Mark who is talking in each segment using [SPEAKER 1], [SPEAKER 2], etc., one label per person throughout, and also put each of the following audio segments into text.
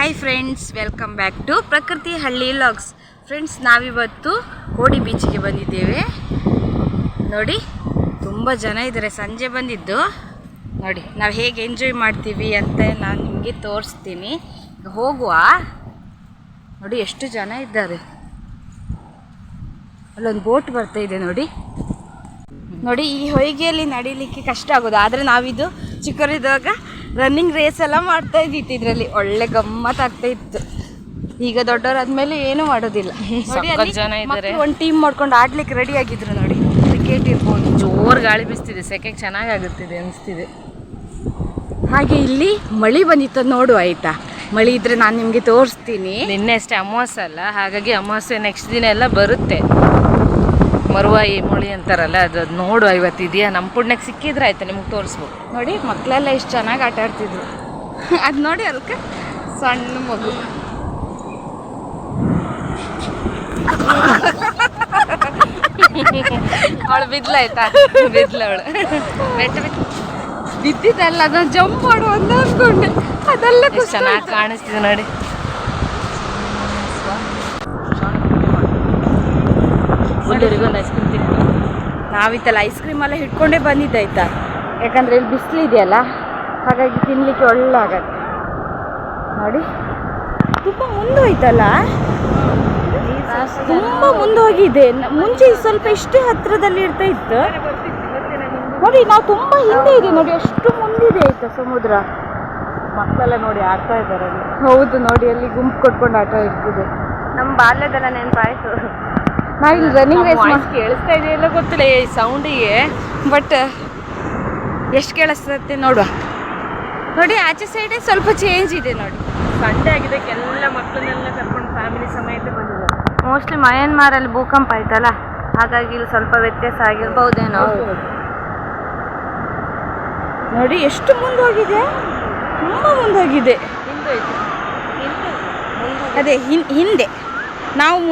[SPEAKER 1] Hi friends welcome back to Prakruthi Halli logs friends ನಾವಿವತ್ತು ಕೋಡಿ ಬೀಚಿಗೆ ಬಂದಿದ್ದೇವೆ. ನೋಡಿ, ತುಂಬ ಜನ ಇದ್ದಾರೆ. ಸಂಜೆ ಬಂದಿದ್ದು. ನೋಡಿ, ನಾವು ಹೇಗೆ ಎಂಜಾಯ್ ಮಾಡ್ತೀವಿ ಅಂತ ನಾನು ನಿಮಗೆ ತೋರಿಸ್ತೀನಿ. ಹೋಗುವ. ನೋಡಿ, ಎಷ್ಟು ಜನ ಇದ್ದಾರೆ. ಅಲ್ಲೊಂದು ಬೋಟ್ ಬರ್ತಾ ಇದೆ ನೋಡಿ. ನೋಡಿ, ಈ ಹೊಯ್ಗೆಯಲ್ಲಿ ನಡೀಲಿಕ್ಕೆ ಕಷ್ಟ ಆಗೋದು. ಆದರೆ ನಾವಿದು ಚಿಕ್ಕವರಿದ್ದಾಗ ರನ್ನಿಂಗ್ ರೇಸ್ ಎಲ್ಲ ಮಾಡ್ತಾ ಇದ್ದಿತ್ತು ಇದರಲ್ಲಿ. ಒಳ್ಳೆ ಗಮ್ಮತ್ ಆಗ್ತಾ ಇತ್ತು. ಈಗ ದೊಡ್ಡವರಾದ್ಮೇಲೆ ಏನು ಮಾಡೋದಿಲ್ಲ. ಒಂದು ಟೀಮ್ ಮಾಡ್ಕೊಂಡು ಆಡ್ಲಿಕ್ಕೆ ರೆಡಿ ಆಗಿದ್ರು ನೋಡಿ. ಕ್ರಿಕೆಟ್ ಇರ್ಬೋದು.
[SPEAKER 2] ಜೋರ್ ಗಾಳಿ ಬೀಸ್ತಿದೆ. ಸೆಕೆಗೆ ಚೆನ್ನಾಗಾಗುತ್ತಿದೆ ಅನಿಸ್ತಿದೆ.
[SPEAKER 1] ಹಾಗೆ ಇಲ್ಲಿ ಮಳಿ ಬಂದಿತ್ತು ನೋಡು ಆಯ್ತಾ. ಮಳಿ ಇದ್ರೆ ನಾನು ನಿಮಗೆ ತೋರಿಸ್ತೀನಿ.
[SPEAKER 2] ನಿನ್ನೆ ಅಷ್ಟೇ ಅಮಾವಾಸ್ಯ ಅಲ್ಲ. ಹಾಗಾಗಿ ಅಮಾವಾಸ್ಯೆ ನೆಕ್ಸ್ಟ್ ದಿನ ಎಲ್ಲ ಬರುತ್ತೆ. ಮರುವಾಯಿ ಮೊಳಿ ಅಂತಾರಲ್ಲ, ಅದು ನೋಡು ಇವತ್ತು ಇದೆಯಾ? ನಮ್ಮ ಪುಣ್ಯಕ್ಕೆ ಸಿಕ್ಕಿದ್ರೆ ಆಯ್ತು, ನಿಮ್ಗೆ ತೋರಿಸ್ಬೋದು.
[SPEAKER 1] ನೋಡಿ ಮಕ್ಕಳೆಲ್ಲ ಎಷ್ಟು ಚೆನ್ನಾಗಿ ಆಟ ಆಡ್ತಿದ್ರು. ಅದು ನೋಡಿ ಅಲ್ಕ, ಸಣ್ಣ ಮಗು.
[SPEAKER 2] ಅವಳು ಬಿದ್ಲಾಯ್ತಾ? ಬಿದ್ಲ ಅವಳು. ಬೆಟ್ಟ ಬಿತ್ತು
[SPEAKER 1] ಬಿದ್ದಿದ್ದಲ್ಲ ಅದನ್ನ ಜಂಪ್ ಮಾಡು ಅಂತ ಅನ್ಕೊಂಡೆ. ಅದೆಲ್ಲ
[SPEAKER 2] ಚೆನ್ನಾಗಿ ಕಾಣಿಸ್ತಿದೆ ನೋಡಿ. ಎಲ್ಲರಿಗೂ ಒಂದು ಐಸ್ ಕ್ರೀಮ್ ತಿನ್ನು
[SPEAKER 1] ನಾವಿತ್ತಲ್ಲ ಐಸ್ ಕ್ರೀಮ್ ಎಲ್ಲ ಹಿಡ್ಕೊಂಡೇ ಬಂದಿದ್ದಾಯ್ತಾ ಯಾಕಂದ್ರೆ ಇಲ್ಲಿ ಬಿಸಿಲು ಇದೆಯಲ್ಲ, ಹಾಗಾಗಿ ತಿನ್ನಲಿಕ್ಕೆ ಒಳ್ಳೆ ಆಗತ್ತೆ ನೋಡಿ. ತುಂಬ ಮುಂದೋಯ್ತಲ್ಲ? ತುಂಬ ಮುಂದೋಗಿದೆ. ಮುಂಚೆ ಸ್ವಲ್ಪ ಇಷ್ಟೇ ಹತ್ರದಲ್ಲಿ ಇರ್ತಾ ಇತ್ತು. ನೋಡಿ, ನಾವು ತುಂಬ ಹಿಂದೆ ಇದೆ. ನೋಡಿ ಅಷ್ಟು ಮುಂದಿದೆ ಆಯ್ತಾ ಸಮುದ್ರ?
[SPEAKER 2] ಮಕ್ಕಳೆಲ್ಲ ನೋಡಿ ಆಡ್ತಾ ಇದ್ದಾರೆ.
[SPEAKER 1] ಹೌದು, ನೋಡಿ, ಅಲ್ಲಿ ಗುಂಪು ಕೊಟ್ಕೊಂಡು ಆಟ ಇರ್ತದೆ
[SPEAKER 2] ನಮ್ಮ ಬಾಲ್ಯದೆಲ್ಲ ನೆನಪಾಯ್ತು.
[SPEAKER 1] ನಾವಿಲ್ಲಿ ರನ್ನಿಂಗ್ ರೇಸ್
[SPEAKER 2] ಕೇಳಿಸ್ತಾ ಇದೆಯಲ್ಲ ಗೊತ್ತಿಲ್ಲ ಈ ಸೌಂಡಿಗೆ
[SPEAKER 1] ಬಟ್ ಎಷ್ಟು ಕೇಳಿಸ್ತದೆ ನೋಡುವ. ನೋಡಿ ಆಚೆ ಸೈಡ್ ಸ್ವಲ್ಪ ಚೇಂಜ್ ಇದೆ ನೋಡಿ.
[SPEAKER 2] ಸಂಡೆ ಆಗಿದೆ ಎಲ್ಲ ಮಕ್ಕಳನ್ನೆಲ್ಲ ಕರ್ಕೊಂಡು ಫ್ಯಾಮಿಲಿ ಸಮೇತ ಬಂದಿದ್ದಾರೆ.
[SPEAKER 1] ಮೋಸ್ಟ್ಲಿ ಮಯನ್ಮಾರಲ್ಲಿ ಭೂಕಂಪ ಆಯ್ತಲ್ಲ? ಹಾಗಾಗಿ ಇಲ್ಲಿ ಸ್ವಲ್ಪ ವ್ಯತ್ಯಾಸ ಆಗಿರ್ಬಹುದೇನೋ. ನೋಡಿ ಎಷ್ಟು ಮುಂದೋಗಿದೆ? ತುಂಬ ಮುಂದೋಗಿದೆ. ಅದೇ ಹಿಂದೆ. ನಾವು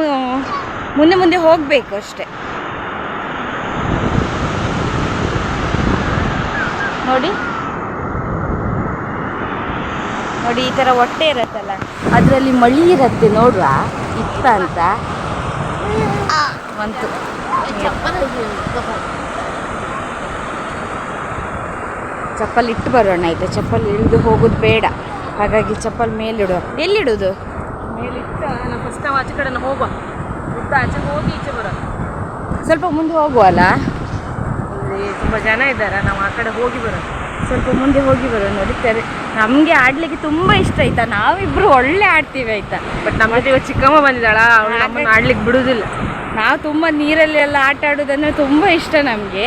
[SPEAKER 1] ಮುಂದೆ ಮುಂದೆ ಹೋಗಬೇಕು ಅಷ್ಟೆ. ನೋಡಿ. ನೋಡಿ, ಈ ಥರ ಹೊಟ್ಟೆ ಇರತ್ತಲ್ಲ. ಅದರಲ್ಲಿ ಮಳಿ ಇರತ್ತೆ ನೋಡುವ, ಇತ್ತ ಅಂತ. ಬಂತು. ಚಪ್ಪಲ್ ಇಟ್ಟು ಬರೋಣ ಆಯ್ತಾ? ಚಪ್ಪಲ್ ಇಳಿದು ಹೋಗೋದು ಬೇಡ. ಹಾಗಾಗಿ ಚಪ್ಪಲ್ ಮೇಲಿಡುವ ಎಲ್ಲಿಡುದು?
[SPEAKER 2] ಮೇಲಿಟ್ಟು ಫಸ್ಟ್ ಆಚೆ ಕಡೆ ಹೋಗುವ. ಆಚೆ ಹೋಗಿ ಈಚೆ ಬರೋದು
[SPEAKER 1] ಸ್ವಲ್ಪ ಮುಂದೆ ಹೋಗುವಲ್ಲ?
[SPEAKER 2] ಇಲ್ಲಿ ತುಂಬ ಜನ ಇದ್ದಾರೆ ನಾವು ಆ ಕಡೆ ಹೋಗಿ ಬರೋದು
[SPEAKER 1] ಸ್ವಲ್ಪ ಮುಂದೆ ಹೋಗಿ ಬರೋಣ ನೋಡಿ ನಮಗೆ ಆಡ್ಲಿಕ್ಕೆ ತುಂಬ ಇಷ್ಟ ಆಯ್ತಾ? ನಾವಿಬ್ರು ಒಳ್ಳೆ ಆಡ್ತೀವಿ ಆಯ್ತಾ?
[SPEAKER 2] ಬಟ್ ನಮ್ಮ ಜೊತೆ ಚಿಕ್ಕಮ್ಮ ಬಂದಿದ್ದಾಳ? ಅವಳು ನಮ್ಮನ್ನು ಆಡ್ಲಿಕ್ಕೆ ಬಿಡುದಿಲ್ಲ.
[SPEAKER 1] ನಾವು ತುಂಬ ನೀರಲ್ಲಿ ಎಲ್ಲ ಆಟ ಆಡೋದಂದ್ರೆ ತುಂಬ ಇಷ್ಟ ನಮಗೆ.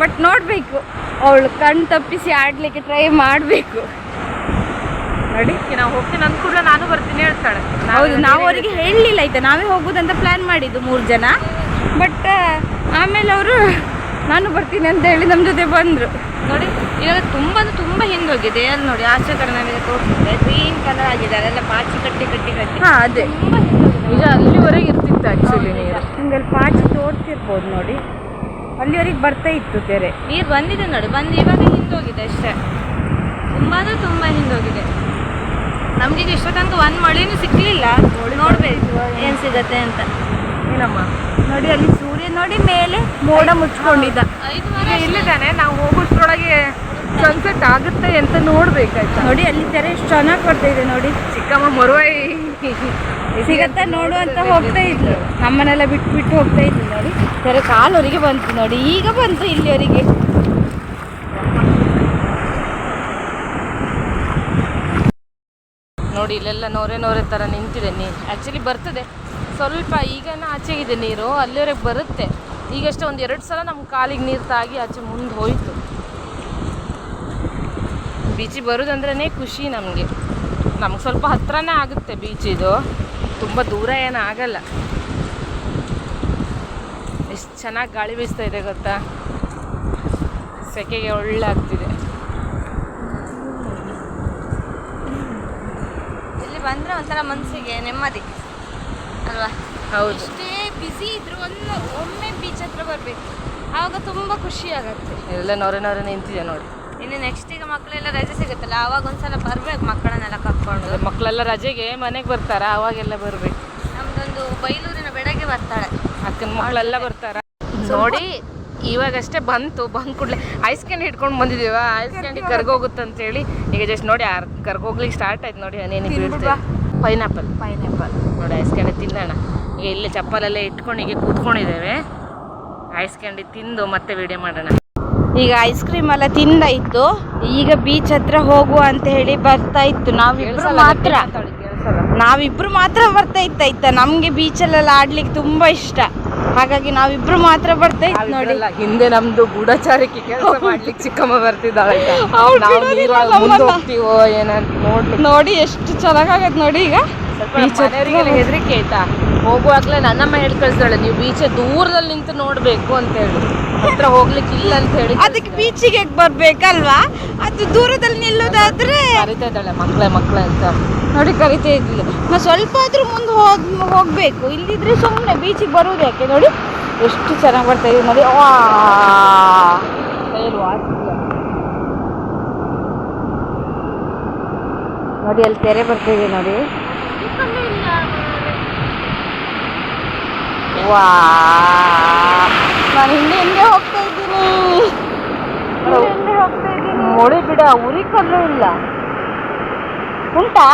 [SPEAKER 1] ಬಟ್ ನೋಡಬೇಕು ಅವಳು ಕಣ್ ತಪ್ಪಿಸಿ ಆಡಲಿಕ್ಕೆ ಟ್ರೈ ಮಾಡಬೇಕು. ನೋಡಿ
[SPEAKER 2] ನಾವು ಹೋಗ್ತೀನಿ ಅಂದ ಕೂಡಲೇ ನಾನು ಬರ್ತೀನಿ ಹೇಳ್ತಾಳೆ.
[SPEAKER 1] ಹೌದು ನಾವು ಅವರಿಗೆ ಹೇಳಲಿಲ್ಲ ಆಯ್ತಾ? ನಾವೇ ಹೋಗುದಂತ ಪ್ಲ್ಯಾನ್ ಮಾಡಿದ್ದು ಮೂರು ಜನ. ಬಟ್ ಆಮೇಲೆ ಅವರು ನಾನು ಬರ್ತೀನಿ ಅಂತ ಹೇಳಿ ನಮ್ಮ ಜೊತೆ ಬಂದರು.
[SPEAKER 2] ನೋಡಿ ಇವಾಗ ತುಂಬ ತುಂಬಾ ತುಂಬ ಹಿಂದೋಗಿದೆ. ಅಲ್ಲಿ ನೋಡಿ ಆಚೆ ಕರ್ನಾಟಕ ತೋರಿಸಿದೆ ಗ್ರೀನ್ ಕಲರ್ ಆಗಿದೆ ಅಲ್ಲೆಲ್ಲ ಪಾಚಿ ಕಟ್ಟಿ ಕಟ್ಟಿ ಕಟ್ಟಿ.
[SPEAKER 1] ಹಾಂ ಅದೇ.
[SPEAKER 2] ಈಗ ಅಲ್ಲಿವರೆಗೆ ಇರ್ತಿತ್ತು ಆ್ಯಕ್ಚುಲಿ ನೀರು.
[SPEAKER 1] ನಿಮ್ಗೆ ಪಾಚಿ ತೋರ್ತಿರ್ಬೋದು ನೋಡಿ. ಅಲ್ಲಿವರೆಗೆ ಬರ್ತಾ ಇತ್ತು ತೆರೆ
[SPEAKER 2] ನೀರು ಬಂದಿದೆ ನೋಡಿ. ಬಂದು ಇವಾಗ ಹಿಂದೋಗಿದೆ ಅಷ್ಟೇ. ತುಂಬ ಅಂದರೆ ತುಂಬ ಹಿಂದೋಗಿದೆ. ನಮಗೆ ಇಷ್ಟ ತನಕ ಒಂದು ಮಳೆನೂ ಸಿಕ್ಕಲಿಲ್ಲ ನೋಡ್ಬೇಕು ಏನು ಸಿಗತ್ತೆ ಅಂತ. ಏನಮ್ಮ?
[SPEAKER 1] ನೋಡಿ ಅಲ್ಲಿ ಸೂರ್ಯ ನೋಡಿ ಮೇಲೆ ಮೋಡ ಮುಚ್ಕೊಂಡಿದ್ದ.
[SPEAKER 2] ಐದು ಇಲ್ಲಿದ್ದಾನೆ ನಾವು ಹೋಗೋಷ್ಟ್ರೊಳಗೆ ಸನ್ಸೆಟ್ ಆಗುತ್ತೆ ಅಂತ ನೋಡ್ಬೇಕಾಯ್ತು
[SPEAKER 1] ನೋಡಿ ಅಲ್ಲಿ ತೆರೆ ಎಷ್ಟು ಚೆನ್ನಾಗಿ ಬರ್ತಾ ಇದೆ ನೋಡಿ.
[SPEAKER 2] ಚಿಕ್ಕಮ್ಮ ಮರುವಾಯಿ
[SPEAKER 1] ಸಿಗತ್ತ ನೋಡು ಅಂತ ಹೋಗ್ತಾ ಇದ್ಲು. ನಮ್ಮನೆಲ್ಲ ಬಿಟ್ಟು ಬಿಟ್ಟು ಹೋಗ್ತಾ ಇದ್ಲು ನೋಡಿ. ತೆರೆ ಕಾಲವರಿಗೆ ಬಂತು ನೋಡಿ. ಈಗ ಬಂತು ಇಲ್ಲಿವರೆಗೆ.
[SPEAKER 2] ನೋಡಿ, ಇಲ್ಲೆಲ್ಲ ನೋರೆ ನೋರೆ ಥರ ನಿಂತಿದೆ ನೀರು. ಆ್ಯಕ್ಚುಲಿ ಬರ್ತದೆ. ಸ್ವಲ್ಪ ಈಗನ ಆಚೆಗಿದೆ ನೀರು, ಅಲ್ಲಿವರೆಗೆ ಬರುತ್ತೆ. ಈಗಷ್ಟೇ ಒಂದು ಎರಡು ಸಲ ನಮ್ಮ ಕಾಲಿಗೆ ನೀರು ತಾಗಿ ಆಚೆ ಮುಂದೆ ಹೋಯಿತು. ಬೀಚಿಗೆ ಬರೋದಂದ್ರೇ ಖುಷಿ ನಮಗೆ. ನಮ್ಗೆ ಸ್ವಲ್ಪ ಹತ್ರನೇ ಆಗುತ್ತೆ ಬೀಚಿದು ತುಂಬ ದೂರ ಏನೂ ಆಗಲ್ಲ. ಎಷ್ಟು ಚೆನ್ನಾಗಿ ಗಾಳಿ ಬೀಸ್ತಾ ಇದೆ ಗೊತ್ತಾ? ಸೆಕೆಗೆ ಒಳ್ಳೆ ಆಗ್ತಿದೆ
[SPEAKER 1] ಇಲ್ಲಿ ಬಂದ್ರೆ ಒಂಥರ ಮನಸ್ಸಿಗೆ ನೆಮ್ಮದಿ ಅಲ್ವಾ?
[SPEAKER 2] ಹೌದು.
[SPEAKER 1] ಎಷ್ಟೇ ಬಿಸಿ ಇದ್ರು ಒಂದು ಒಮ್ಮೆ ಬೀಚ್ ಹತ್ರ ಬರಬೇಕು. ಆವಾಗ ತುಂಬ ಖುಷಿ ಆಗತ್ತೆ.
[SPEAKER 2] ಎಲ್ಲ ನೊರೆ ನೊರೆ ನಿಂತಿದೆ ನೋಡಿ.
[SPEAKER 3] ಇನ್ನು ನೆಕ್ಸ್ಟ್ ಈಗ ಮಕ್ಕಳೆಲ್ಲ ರಜೆ ಸಿಗುತ್ತಲ್ಲ ಅವಾಗ ಒಂದ್ಸಲ ಬರ್ಬೇಕು ಮಕ್ಕಳನ್ನೆಲ್ಲ ಕರ್ಕೊಂಡು.
[SPEAKER 1] ಮಕ್ಕಳೆಲ್ಲ ರಜೆಗೆ ಮನೆಗೆ ಬರ್ತಾರ ಅವಾಗೆಲ್ಲ ಬರ್ಬೇಕು.
[SPEAKER 3] ನಮ್ದೊಂದು ಬೈಲೂರಿನ ಬೆಳಗ್ಗೆ ಬರ್ತಾಳೆ.
[SPEAKER 1] ಅಕ್ಕನ ಮಕ್ಕಳೆಲ್ಲ ಬರ್ತಾರ. ನೋಡಿ ಇವಾಗಷ್ಟೇ ಬಂತು ಬಂದ್ ಕೂಡಲೇ ಐಸ್ ಕ್ಯಾಂಡಿ ಹಿಡ್ಕೊಂಡು ಬಂದಿದೀವ ಐಸ್ ಕ್ಯಾಂಡಿ ಹೇಳಿ ಈಗ ಜಸ್ಟ್ ನೋಡಿ ಯಾರು ಕರ್ಗೋಗ್ಲಿಕ್ಕೆ ಸ್ಟಾರ್ಟ್ ಆಯ್ತು ನೋಡಿ ಏನೇನು ಬೀಳ್ತೇವೆ ಪೈನಾಪಲ್
[SPEAKER 3] ಪೈನಾಪಲ್
[SPEAKER 1] ನೋಡಿ ಐಸ್ ಕ್ಯಾಂಡಿ ತಿನ್ನೋಣ. ಈಗ ಇಲ್ಲೇ ಚಪ್ಪಲಲ್ಲೇ ಇಟ್ಕೊಂಡು ಈಗ ಕೂತ್ಕೊಂಡಿದ್ದೇವೆ. ಐಸ್ ಕ್ಯಾಂಡಿ ತಿಂದು ಮತ್ತೆ ವಿಡಿಯೋ ಮಾಡೋಣ. ಈಗ ಐಸ್ ಕ್ರೀಮ್ ಎಲ್ಲ ತಿಂದಾಯ್ತು ಈಗ ಬೀಚ್ ಹತ್ರ ಹೋಗುವ ಅಂತ ಹೇಳಿ ಬರ್ತಾ ಇತ್ತು. ನಾವಿಬ್ರು ಮಾತ್ರ. ನಾವಿಬ್ರು ಮಾತ್ರ ಬರ್ತಾ ಇತ್ತಾಯ್ತಾ ನಮ್ಗೆ ಬೀಚಲ್ಲೆಲ್ಲ ಆಡ್ಲಿಕ್ಕೆ ತುಂಬಾ ಇಷ್ಟ. ಹಾಗಾಗಿ ನಾವಿಬ್ರು ಮಾತ್ರ ಬರ್ತಾ ನೋಡಿ.
[SPEAKER 2] ಹಿಂದೆ ನಮ್ದು ಗೂಢಚಾರಿಕೆ ಕೆಲಸ ಮಾಡ್ಲಿಕ್ಕೆ ಚಿಕ್ಕಮ್ಮ ಬರ್ತಿದ್ದಾಳೆ. ಹೋಗ್ತೀವೋ ಏನಂತ
[SPEAKER 1] ನೋಡಿ ಎಷ್ಟು ಚೆನ್ನಾಗತ್ ನೋಡಿ ಈಗ.
[SPEAKER 2] ಹೆದರಿಕೆ ಆಯ್ತಾ? ಹೋಗುವಾಗ್ಲೇ ನನ್ನಮ್ಮ ಹೇಳಿ ಕಳ್ಸಿದಾಳೆ ನೀವು ಬೀಚ ದೂರದಲ್ಲಿ ನಿಂತು ನೋಡ್ಬೇಕು ಅಂತ ಹೇಳಿ ಹತ್ರ ಹೋಗ್ಲಿಕ್ಕೆ ಇಲ್ಲ ಅಂತ ಹೇಳಿ
[SPEAKER 1] ಅದಕ್ಕೆ ಬೀಚಿಗೆ ಬರ್ಬೇಕಲ್ವಾ? ಅದು ದೂರದಲ್ಲಿ ನಿಲ್ಲೋದಾದ್ರೆ
[SPEAKER 2] ಕರಿತಾ ಇದ್ದಾಳೆ ಮಕ್ಳೆ ಮಕ್ಳೆ ಅಂತ.
[SPEAKER 1] ನೋಡಿ ಕರಿತಾ ಇದ್ದಿಲ್ಲ. ನಾವು ಸ್ವಲ್ಪ ಆದ್ರೂ ಮುಂದೆ ಹೋಗ್ ಹೋಗ್ಬೇಕು. ಇಲ್ಲಿದ್ರೆ ಸುಮ್ಮನೆ ಬೀಚಿಗೆ ಬರುವುದು ಯಾಕೆ? ನೋಡಿ ಎಷ್ಟು ಚೆನ್ನಾಗಿ ಬರ್ತಾ ಇದೆ ನೋಡಿ. ವಾ!
[SPEAKER 2] ಕೈಯಲ್ಲಿ.
[SPEAKER 1] ನೋಡಿ ಅಲ್ಲಿ ತೆರೆ ಬರ್ತಾ ಇದೆ ನೋಡಿ. ವಾ ನಾನು ಹಿಂದೆ ಹಿಂದೆ ಹೋಗ್ತಾ ಇದ್ದೀನಿ ಹಿಂದೆ ಹಿಂದೆ ಇದ್ದೀನಿ
[SPEAKER 2] ಬಿಡ ಉರಿ ಕಲ್ಲು ಇಲ್ಲ.
[SPEAKER 1] ಉಂಟಾ?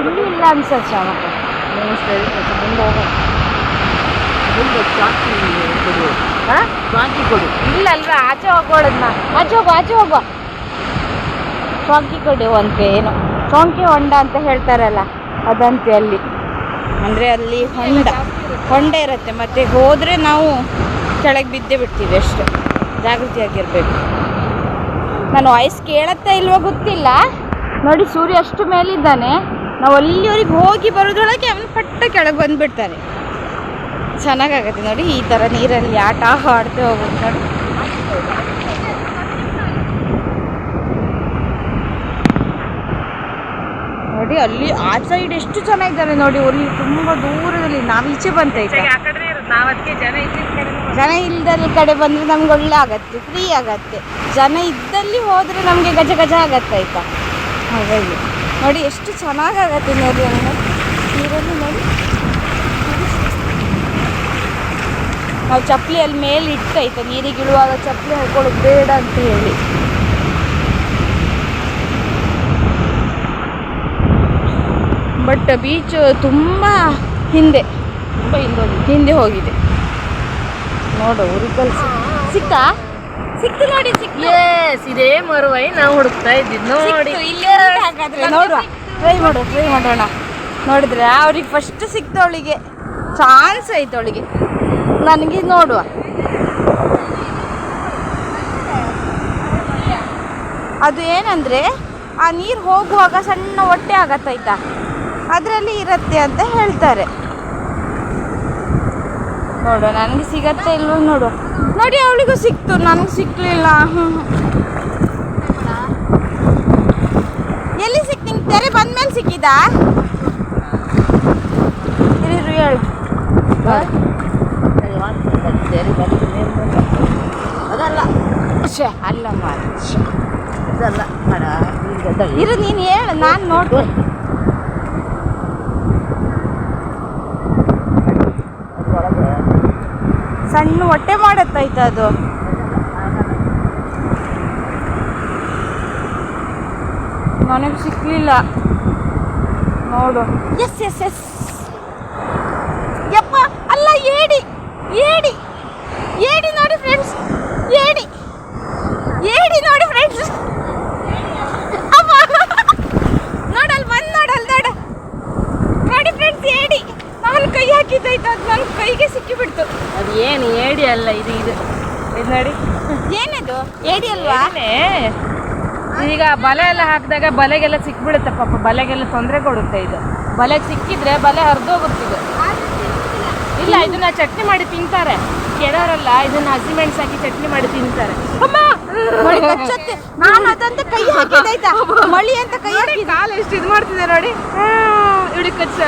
[SPEAKER 1] ಇಲ್ಲಿ ಇಲ್ಲ ಅನ್ಸತ್ ಮತ್ತೆ
[SPEAKER 2] ನೀವು ಸರಿ ಸ್ವಲ್ಪ ಮುಂದೆ ಹೋಗೋಣ. ಮುಂದೆ ಚಾಕಿ ಕೊಡು? ಚಾಕಿ ಕೊಡು.
[SPEAKER 1] ಇಲ್ಲ ಅಲ್ವಾ ಆಚೆ ಹೋಗೋಳದ್ನ ಆಚೆ ಹೋಗು ಆಚೆ ಹೋಗು. ಚೌಂಕಿ ಕೊಡುವಂತೆ ಏನು. ಚೌಂಕಿ ಹೊಂಡ ಅಂತ ಹೇಳ್ತಾರಲ್ಲ ಅದಂತೆ ಅಲ್ಲಿ. ಅಂದರೆ ಅಲ್ಲಿ ಹೊಂಡ. ಹೊಂಡ ಇರುತ್ತೆ ಮತ್ತೆ ಹೋದ್ರೆ ನಾವು ಕೆಳಗೆ ಬಿದ್ದೇ ಬಿಡ್ತೀವಿ ಅಷ್ಟೇ. ಜಾಗೃತಿಯಾಗಿರ್ಬೇಕು. ನಾನು ವಾಯ್ಸ್ ಕೇಳತ್ತಾ ಇಲ್ವೋ ಗೊತ್ತಿಲ್ಲ. ನೋಡಿ, ಸೂರ್ಯ ಅಷ್ಟು ಮೇಲಿದ್ದಾನೆ. ನಾವು ಅಲ್ಲಿವರೆಗೆ ಹೋಗಿ ಬರೋದ್ರೊಳಗೆ ಅವನು ಪಟ್ಟ ಕೆಳಗೆ ಬಂದ್ಬಿಡ್ತಾನೆ. ಚೆನ್ನಾಗಾಗತ್ತೆ ನೋಡಿ, ಈ ಥರ ನೀರಲ್ಲಿ ಆಟ ಆಡ್ತಾ ಹೋಗೋದು ನೋಡಿ. ನೋಡಿ, ಅಲ್ಲಿ ಆ ಸೈಡ್ ಎಷ್ಟು ಚೆನ್ನಾಗಿದ್ದಾರೆ ನೋಡಿ, ಅಲ್ಲಿ ತುಂಬ ದೂರದಲ್ಲಿ ನಾವು ಈಚೆ ಬಂತೈತೆ
[SPEAKER 2] ಜನ ಇಲ್ಲದಲ್ಲಿ ಕಡೆ
[SPEAKER 1] ಬಂದರೆ ನಮ್ಗೆ ಒಳ್ಳೆ ಆಗತ್ತೆ ಫ್ರೀ ಆಗತ್ತೆ. ಜನ ಇದ್ದಲ್ಲಿ ಹೋದರೆ ನಮಗೆ ಗಜ ಗಜ ಆಗತ್ತೆ ಆಯ್ತಾ? ಹಾಗಾಗಿ ನೋಡಿ ಎಷ್ಟು ಚೆನ್ನಾಗಾಗತ್ತೆ ನೋಡಿ ಅಂದರೆ ನೀರಲ್ಲಿ ನೋಡಿ. ನಾವು ಚಪ್ಪಲಿ ಅಲ್ಲಿ ಮೇಲೆ ಇಟ್ಟಾಯ್ತಾ ನೀರಿಗೆ ಇಳುವಾಗ ಚಪ್ಪಲಿ ಹಾಕೊಳ್ಳೋದು ಬೇಡ ಅಂತ ಹೇಳಿ. ಬಟ್ ಬೀಚ್ ತುಂಬ ಹಿಂದೆ
[SPEAKER 2] ತುಂಬ ಹಿಂದೆ
[SPEAKER 1] ಹಿಂದೆ ಹೋಗಿದೆ. ನೋಡು ಹುರಿಕಲ್ ಸಿಕ್ಕ ಸಿಕ್ತು? ನೋಡಿ ಸಿಕ್ತು.
[SPEAKER 2] ಎಸ್ ಇದೇ ಮರುವೈ ನಾವು ಹುಡುಕ್ತಾ ಇದ್ದಿದ್ದು ನೋಡಿ.
[SPEAKER 1] ನೋಡಿ ಹಾಗಾದ್ರೆ ನೋಡುವ. ಟ್ರೈ ಮಾಡುವ ಟ್ರೈ ಮಾಡೋಣ ನೋಡಿದ್ರೆ ಅವ್ರಿಗೆ ಫಸ್ಟ್ ಸಿಕ್ತು ಅವಳಿಗೆ. ಚಾನ್ಸ್ ಐತೆ ಅವಳಿಗೆ. ನನಗೆ ನೋಡುವ. ಅದು ಏನಂದ್ರೆ ಆ ನೀರು ಹೋಗುವಾಗ ಸಣ್ಣ ಹೊಟ್ಟೆ ಆಗತ್ತಾಯ್ತಾ ಅದರಲ್ಲಿ ಇರುತ್ತೆ ಅಂತ ಹೇಳ್ತಾರೆ. ನೋಡು ನನಗೆ ಸಿಗತ್ತೆ ಇಲ್ವೋ ನೋಡು. ನೋಡಿ ಅವಳಿಗೂ ಸಿಕ್ತು. ನನಗೆ ಸಿಕ್ಕಲಿಲ್ಲ. ಎಲ್ಲಿ ಸಿಕ್ ನಿಂಗೆ ತೆರೆ ಬಂದ್ಮೇಲೆ ಸಿಕ್ಕಿದ? ಇರು ಇರು, ಹೇಳು.
[SPEAKER 2] ಅದಲ್ಲ
[SPEAKER 1] ಛೆ, ಅಲ್ಲ
[SPEAKER 2] ಅದಲ್ಲ.
[SPEAKER 1] ಇರು ನೀನು ಹೇಳು ನಾನು ನೋಡ್ತೀನಿ. ಸಣ್ಣ ಹೊಟ್ಟೆ ಮಾಡತ್ತಾಯ್ತ ಅದು. ನನಗೆ ಸಿಕ್ಕಲಿಲ್ಲ ನೋಡು. ಎಸ್ ಎಸ್ ಎಸ್ ಯಪ್ಪ, ಅಲ್ಲ, ಏಡಿ ಏಡಿ ಏಡಿ ನೋಡಿ ಫ್ರೆಂಡ್ಸ್ ಏಡಿ ನೋಡಿ ಫ್ರೆಂಡ್ಸ್ ನೋಡಲ್ ಬಂದ್ ನೋಡಲ್ ನೋಡ ನೋಡಿ ಫ್ರೆಂಡ್ಸ್ ಏಡಿ ಕೈ ಅದು ನನ್ನ ಕೈಗೆ ಸಿಕ್ಕಿಬಿಡ್ತು.
[SPEAKER 2] ಅದು ಏನು ಏಡಿ ಅಲ್ಲ ಇದು ಇದು. ಇದು ನೋಡಿ.
[SPEAKER 1] ಏನದು? ಏಡಿ ಅಲ್ವಾ?
[SPEAKER 2] ಈಗ ಬಲೆ ಎಲ್ಲ ಹಾಕಿದಾಗ ಬಲೆಗೆಲ್ಲ ಸಿಕ್ಬಿಡುತ್ತೆ ಪಾಪ ಬಲೆಗೆಲ್ಲ ತೊಂದರೆ ಕೊಡುತ್ತೆ ಇದು. ಬಲೆಗೆ ಸಿಕ್ಕಿದ್ರೆ ಬಲೆ ಹರಿದೋಗುತ್ತೆ ಇದು ಇಲ್ಲ ಇದನ್ನ ಚಟ್ನಿ ಮಾಡಿ ತಿಂತಾರೆ. ಕೆಡೋರಲ್ಲ ಇದನ್ನ ಹಸಿಮೆಣಸು ಹಾಕಿ ಚಟ್ನಿ ಮಾಡಿ ತಿಂತಾರೆ.
[SPEAKER 1] ನಾನು ಅದಂತ ಕೈ ಹಾಕಿದ್ದಾಯ್ತಾ ಮಳಿ ಅಂತ ಕೈ ಹಾಕಿ
[SPEAKER 2] ಕಾಲು ಎಷ್ಟು ಇದು ಮಾಡ್ತಿದೆ ನೋಡಿ. ಇಡಿ ಕಚ್ಚ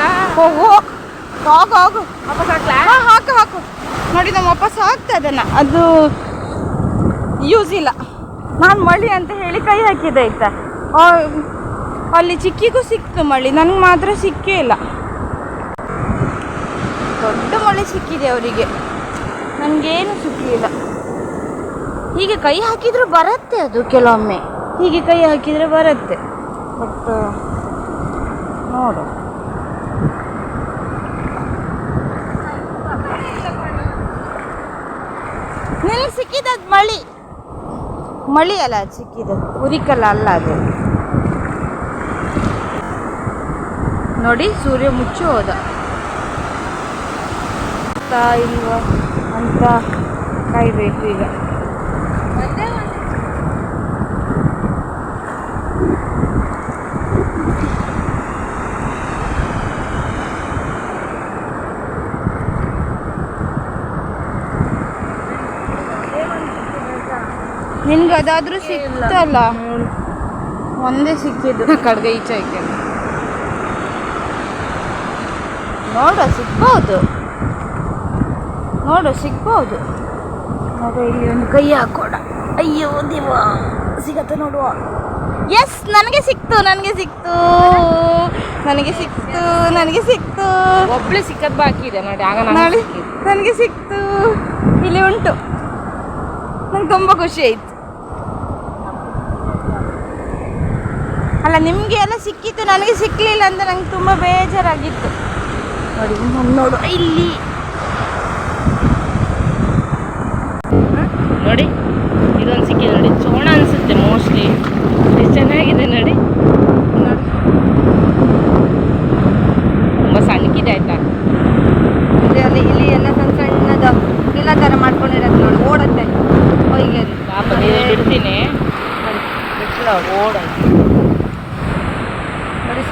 [SPEAKER 1] ಹೋಗು ಹೋಗು.
[SPEAKER 2] ವಾಪಸ್ ಹಾಕ್ಲಾ
[SPEAKER 1] ಹಾಕು ಹಾಕು. ನೋಡಿ ನಮ್ಮ ವಾಪಸ್ ಹಾಕ್ತಾ ಅದನ್ನ ಅದು ಯೂಸ್ ಇಲ್ಲ. ನಾನು ಮಳಿ ಅಂತ ಹೇಳಿ ಕೈ ಹಾಕಿದೆ ಆಯ್ತಾ ಅಲ್ಲಿ ಚಿಕ್ಕಿಗೂ ಸಿಕ್ತು ಮಳಿ. ನನಗೆ ಮಾತ್ರ ಸಿಕ್ಕೇ ಇಲ್ಲ. ದೊಡ್ಡ ಮಳೆ ಸಿಕ್ಕಿದೆ ಅವರಿಗೆ. ನನಗೇನು ಸಿಕ್ಕಲಿಲ್ಲ ಹೀಗೆ ಕೈ ಹಾಕಿದ್ರೆ ಬರುತ್ತೆ ಅದು ಕೆಲವೊಮ್ಮೆ. ಹೀಗೆ ಕೈ ಹಾಕಿದರೆ ಬರುತ್ತೆ. ಬಟ್ ನೋಡು ನಿನಗೆ ಸಿಕ್ಕಿದ್ದು ಮಳಿ. ಮಳಿ ಅಲ್ಲ ಅದು ಸಿಕ್ಕಿದ್ದು ಉರಿಕಲ್ಲ ಅಲ್ಲ ಅದು. ನೋಡಿ, ಸೂರ್ಯ ಮುಚ್ಚಿ ಹೋದ. ಇಲ್ವ? ಅಂತ ಕಾಯ್ಬೇಕು ಈಗ. ನಿನ್ಗೆ ಅದಾದ್ರೂ ಸಿಕ್ತಲ್ಲ? ಒಂದೇ ಸಿಕ್ಕಿದ್ದು.
[SPEAKER 2] ಕಡ್ಗೆ ಈಚೆ ಐತೆ.
[SPEAKER 1] ನೋಡು ಸಿಗ್ಬೋದು. ನೋಡು ಸಿಗ್ಬೋದು. ನೋಡು ಇಲ್ಲಿ ಒಂದು ಕೈ ಹಾಕೋಣ ಅಯ್ಯೋ ದೇವ ಸಿಗತ್ತೆ ನೋಡುವ. ಎಸ್ ನನಗೆ ಸಿಕ್ತು ನನಗೆ ಸಿಕ್ತು. ನನಗೆ ಸಿಕ್ತು ನನಗೆ ಸಿಕ್ತು.
[SPEAKER 2] ಒಬ್ಳು ಸಿಕ್ಕದ್ ಬಾಕಿ ಇದೆ ನೋಡಿ ಆಗ
[SPEAKER 1] ನನಗೆ ಸಿಕ್ತು. ಇಲ್ಲಿ ಉಂಟು. ನಂಗೆ ತುಂಬ ಖುಷಿ ಆಯ್ತು. ಅಲ್ಲ ನಿಮಗೆ ಎಲ್ಲ ಸಿಕ್ಕಿತ್ತು ನನಗೆ ಸಿಕ್ಕಲಿಲ್ಲ ಅಂತ ನಂಗೆ ತುಂಬ ಬೇಜಾರಾಗಿತ್ತು. ನೋಡಿ ನೋಡು ಇಲ್ಲಿ.
[SPEAKER 2] ನೋಡಿ ಇದೊಂದು ಸಿಕ್ಕಿದೆ ನೋಡಿ. ಚೋಣ ಅನ್ಸುತ್ತೆ ಮೋಸ್ಟ್ಲಿ ಚೆನ್ನಾಗಿದೆ ನೋಡಿ. ತುಂಬ ಸಣ್ಣಕ್ಕಿದೆ ಆಯ್ತಾ?
[SPEAKER 3] ಇಲ್ಲಿ ಅಲ್ಲಿ ಇಲ್ಲಿ ಎಲ್ಲ ಸಣ್ಣ ಸಣ್ಣದ ಇಲ್ಲ ಥರ ಮಾಡ್ಕೊಂಡಿರೋದು ನೋಡಿ ಓಡುತ್ತೆ. ಹೊಯ್ಗೆ.
[SPEAKER 2] ಪಾಪ ಬಿಡ್ತೀನಿ. ಓಡಾಯ್ತು.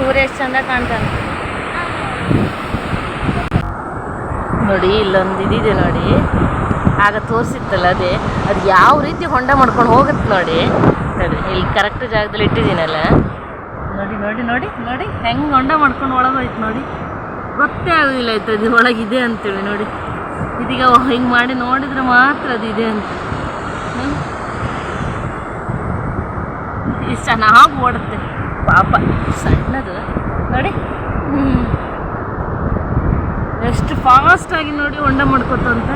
[SPEAKER 3] ಸೂರ್ಯ ಎಷ್ಟು ಚಂದ ಕಾಣ್ತಾನೆ.
[SPEAKER 2] ನೋಡಿ, ಇಲ್ಲೊಂದು ಇದಿದೆ ನೋಡಿ. ಆಗ ತೋರಿಸಿತ್ತಲ್ಲ ಅದೇ. ಅದು ಯಾವ ರೀತಿ ಹೊಂಡ ಮಾಡ್ಕೊಂಡು ಹೋಗುತ್ತೆ ನೋಡಿ. ನೋಡಿ, ಇಲ್ಲಿ ಕರೆಕ್ಟ್ ಜಾಗದಲ್ಲಿ ಇಟ್ಟಿದ್ದೀನಲ್ಲ. ನೋಡಿ ನೋಡಿ ನೋಡಿ ನೋಡಿ, ಹೆಂಗೆ ಹೊಂಡ ಮಾಡ್ಕೊಂಡು ಒಳಗೋಯ್ತು ನೋಡಿ. ಗೊತ್ತೇ ಆಗೋದಿಲ್ಲ ಆಯ್ತು, ಅದು ಒಳಗಿದೆ ಅಂತೇಳಿ ನೋಡಿ. ಇದೀಗ ಹಿಂಗೆ ಮಾಡಿ ನೋಡಿದ್ರೆ ಮಾತ್ರ ಅದು ಇದೆ ಅಂತ. ಇಷ್ಟು ಚೆನ್ನಾಗಿ ಓಡುತ್ತೆ. ಪಾಪ. ಸಣ್ಣದು. ನೋಡಿ. ಎಷ್ಟು ಫಾಸ್ಟ್ ಆಗಿ ನೋಡಿ ಹೊಂಡ ಮಾಡ್ಕೊತಂತ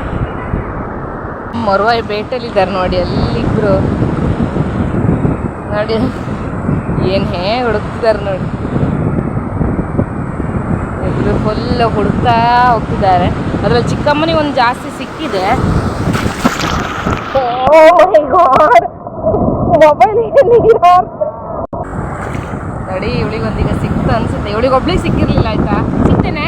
[SPEAKER 2] ಮರುವಾಯಿ ಬೇಟಲ್ಲಿದ್ದಾರೆ ನೋಡಿ ಅಲ್ಲಿಬ್ರು ನೋಡಿ. ಏನ್ ಹೇ ಹುಡುಕ್ತಿದ್ದಾರೆ ನೋಡಿ. ಇಬ್ರು ಫುಲ್ ಹುಡುಕ್ತಾ ಹೋಗ್ತಿದ್ದಾರೆ. ಅದ್ರಲ್ಲಿ ಚಿಕ್ಕಮ್ಮನಿಗೆ ಒಂದು ಜಾಸ್ತಿ ಸಿಕ್ಕಿದೆ. ನೋಡಿ ಇವಳಿಗೆ ಒಂದೀಗ ಸಿಕ್ತು ಅನ್ಸುತ್ತೆ. ಇವಳಿಗೆ ಒಬ್ಳಿಗೆ ಸಿಕ್ಕಿರ್ಲಿಲ್ಲ ಆಯ್ತಾ? ಸಿಗ್ತೇನೆ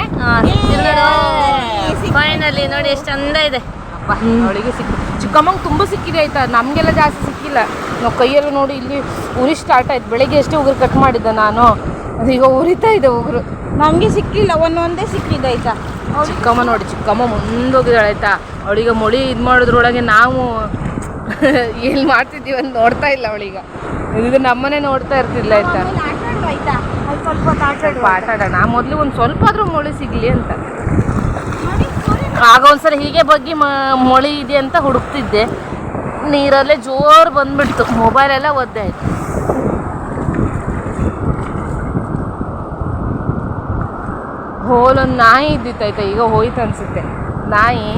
[SPEAKER 3] ಫೈನಲಿ ನೋಡಿ. ಎಷ್ಟು ಚಂದ ಇದೆ.
[SPEAKER 2] ಅಪ್ಪ ಅವಳಿಗೆ ಸಿಕ್ಕ. ಚಿಕ್ಕಮ್ಮಂಗೆ ತುಂಬ ಸಿಕ್ಕಿದೆ ಆಯ್ತಾ? ನಮಗೆಲ್ಲ ಜಾಸ್ತಿ ಸಿಕ್ಕಿಲ್ಲ. ನಾವು ಕೈಯಲ್ಲೂ ನೋಡಿ ಇಲ್ಲಿ ಉರಿ ಸ್ಟಾರ್ಟ್ ಆಯ್ತು. ಬೆಳಗ್ಗೆ ಎಷ್ಟೇ ಉಗುರು ಕಟ್ ಮಾಡಿದ್ದೆ ನಾನು. ಈಗ ಉರಿತಾ ಇದೆ ಉಗುರು.
[SPEAKER 1] ನಮಗೆ ಸಿಕ್ಕಿಲ್ಲ ಒಂದೊಂದೇ ಸಿಕ್ಕಿದೆ ಆಯ್ತಾ?
[SPEAKER 2] ಚಿಕ್ಕಮ್ಮ ನೋಡಿ ಚಿಕ್ಕಮ್ಮ ಮುಂದೋಗಿದ್ದಾಳೆ ಆಯ್ತಾ? ಅವಳಿಗೆ ಮೊಳಿ ಇದು ಮಾಡಿದ್ರೊಳಗೆ ನಾವು ಏನು ಮಾಡ್ತಿದ್ದೀವಿ ಅಂತ ನೋಡ್ತಾ ಇಲ್ಲ ಅವಳೀಗ. ಇದು ನಮ್ಮನೆ ನೋಡ್ತಾ ಇರ್ತಿಲ್ಲ ಆಯ್ತಾ?
[SPEAKER 1] ಆಯ್ತಾ? ಅಲ್ಲಿ ಸ್ವಲ್ಪ ಹೊತ್ತು ಆಟ
[SPEAKER 2] ಆಡೋಣ ಮೊದಲು ಒಂದು ಸ್ವಲ್ಪ ಆದ್ರೂ ಮೊಳಿ ಸಿಗ್ಲಿ ಅಂತ. ಆಗ ಒಂದ್ಸಲ ಹೀಗೆ ಬಗ್ಗೆ ಮೊಳಿ ಇದೆ ಅಂತ ಹುಡುಕ್ತಿದ್ದೆ. ನೀರಲ್ಲೇ ಜೋರು ಬಂದ್ಬಿಡ್ತು. ಮೊಬೈಲ್ ಎಲ್ಲ ಒದ್ದೆ ಆಯ್ತು. ಹೋಲೊಂದು ನಾಯಿ ಇದ್ದಿತ್ತು ಆಯ್ತಾ? ಈಗ ಹೋಯ್ತು ಅನ್ಸುತ್ತೆ. ನಾಯಿ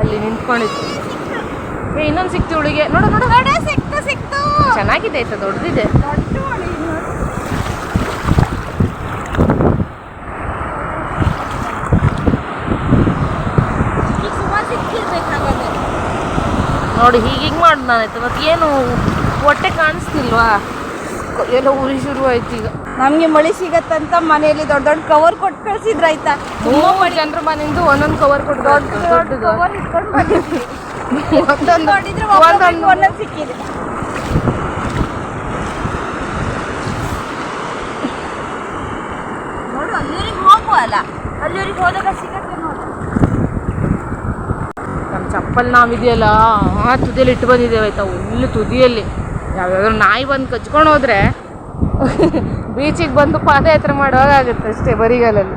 [SPEAKER 2] ಅಲ್ಲಿ ನಿಂತ್ಕೊಂಡಿತ್ತು. ಏ ಇನ್ನೊಂದು ಸಿಕ್ತು ಉಳಿಗೆ. ನೋಡು ನೋಡು.
[SPEAKER 1] ಸಿಕ್ತು ಸಿಕ್ತು.
[SPEAKER 2] ಚೆನ್ನಾಗಿದೆ ಆಯ್ತಾ? ದೊಡ್ಡದಿದೆ
[SPEAKER 1] ದೊಡ್ಡ ಮಳೆ ಇದು ನೋಡು. ಈಗ ಸುಮಾರು ಸಿಕ್ಕಿರ್ಬೇಕು ಹಾಗಾದ್ರೆ
[SPEAKER 2] ನೋಡಿ ಹೀಗೆ ಹಿಂಗೆ ಮಾಡಿ ನಾನಾಯ್ತು ಮತ್ತೆ ಏನು ಹೊಟ್ಟೆ ಕಾಣಿಸ್ತಿಲ್ವಾ? ಎಲ್ಲ ಉರಿ ಶುರು ಆಯ್ತು ಈಗ.
[SPEAKER 1] ನಮ್ಗೆ ಮಳೆ ಸಿಗತ್ತಂತ ಮನೆಯಲ್ಲಿ ದೊಡ್ಡ ದೊಡ್ಡ ಕವರ್ ಕೊಟ್ಟು ಕಳ್ಸಿದ್ರ ಆಯ್ತಾ?
[SPEAKER 2] ಜನರು ಜನರ ಮನೆಯಿಂದ ಒಂದೊಂದು ಕವರ್ ಕೊಟ್ಟು
[SPEAKER 1] ದೊಡ್ಡ ದೊಡ್ಡ
[SPEAKER 2] ದೊಡ್ಡದು
[SPEAKER 1] ಕವರ್ ಇಟ್ಕೊಂಡು ಬಂದಿದ್ವಿ.
[SPEAKER 2] ಒಂದೊಂದು ಒಂದೊಂದು
[SPEAKER 1] ಸಿಕ್ಕಿದೆ. ನೋಡು ಅಲ್ಲಿವರೆಗೆ ಹೋಗುವಲ್ಲ ಅಲ್ಲಿವರೆಗೆ ಹೋದಾಗ ಸಿಗತ್ತೆ ನೋಡು
[SPEAKER 2] ಚಪ್ಪಲ್ ನಾವಿದೆಯಲ್ಲ ಆ ತುದಿಯಲ್ಲಿ ಇಟ್ಟು ಬಂದಿದ್ದೇವೆ ಆಯ್ತಾ ಒಳ್ಳೆ ತುದಿಯಲ್ಲಿ. ಯಾವ್ಯಾವ್ದಾದ್ರು ನಾಯಿ ಬಂದು ಕಚ್ಕೊಂಡು ಹೋದ್ರೆ ಬೀಚಿಗೆ ಬಂದು ಪಾದಯಾತ್ರೆ ಮಾಡುವಾಗ ಆಗುತ್ತೆ ಅಷ್ಟೇ ಬರಿಗಾಲಲ್ಲಿ.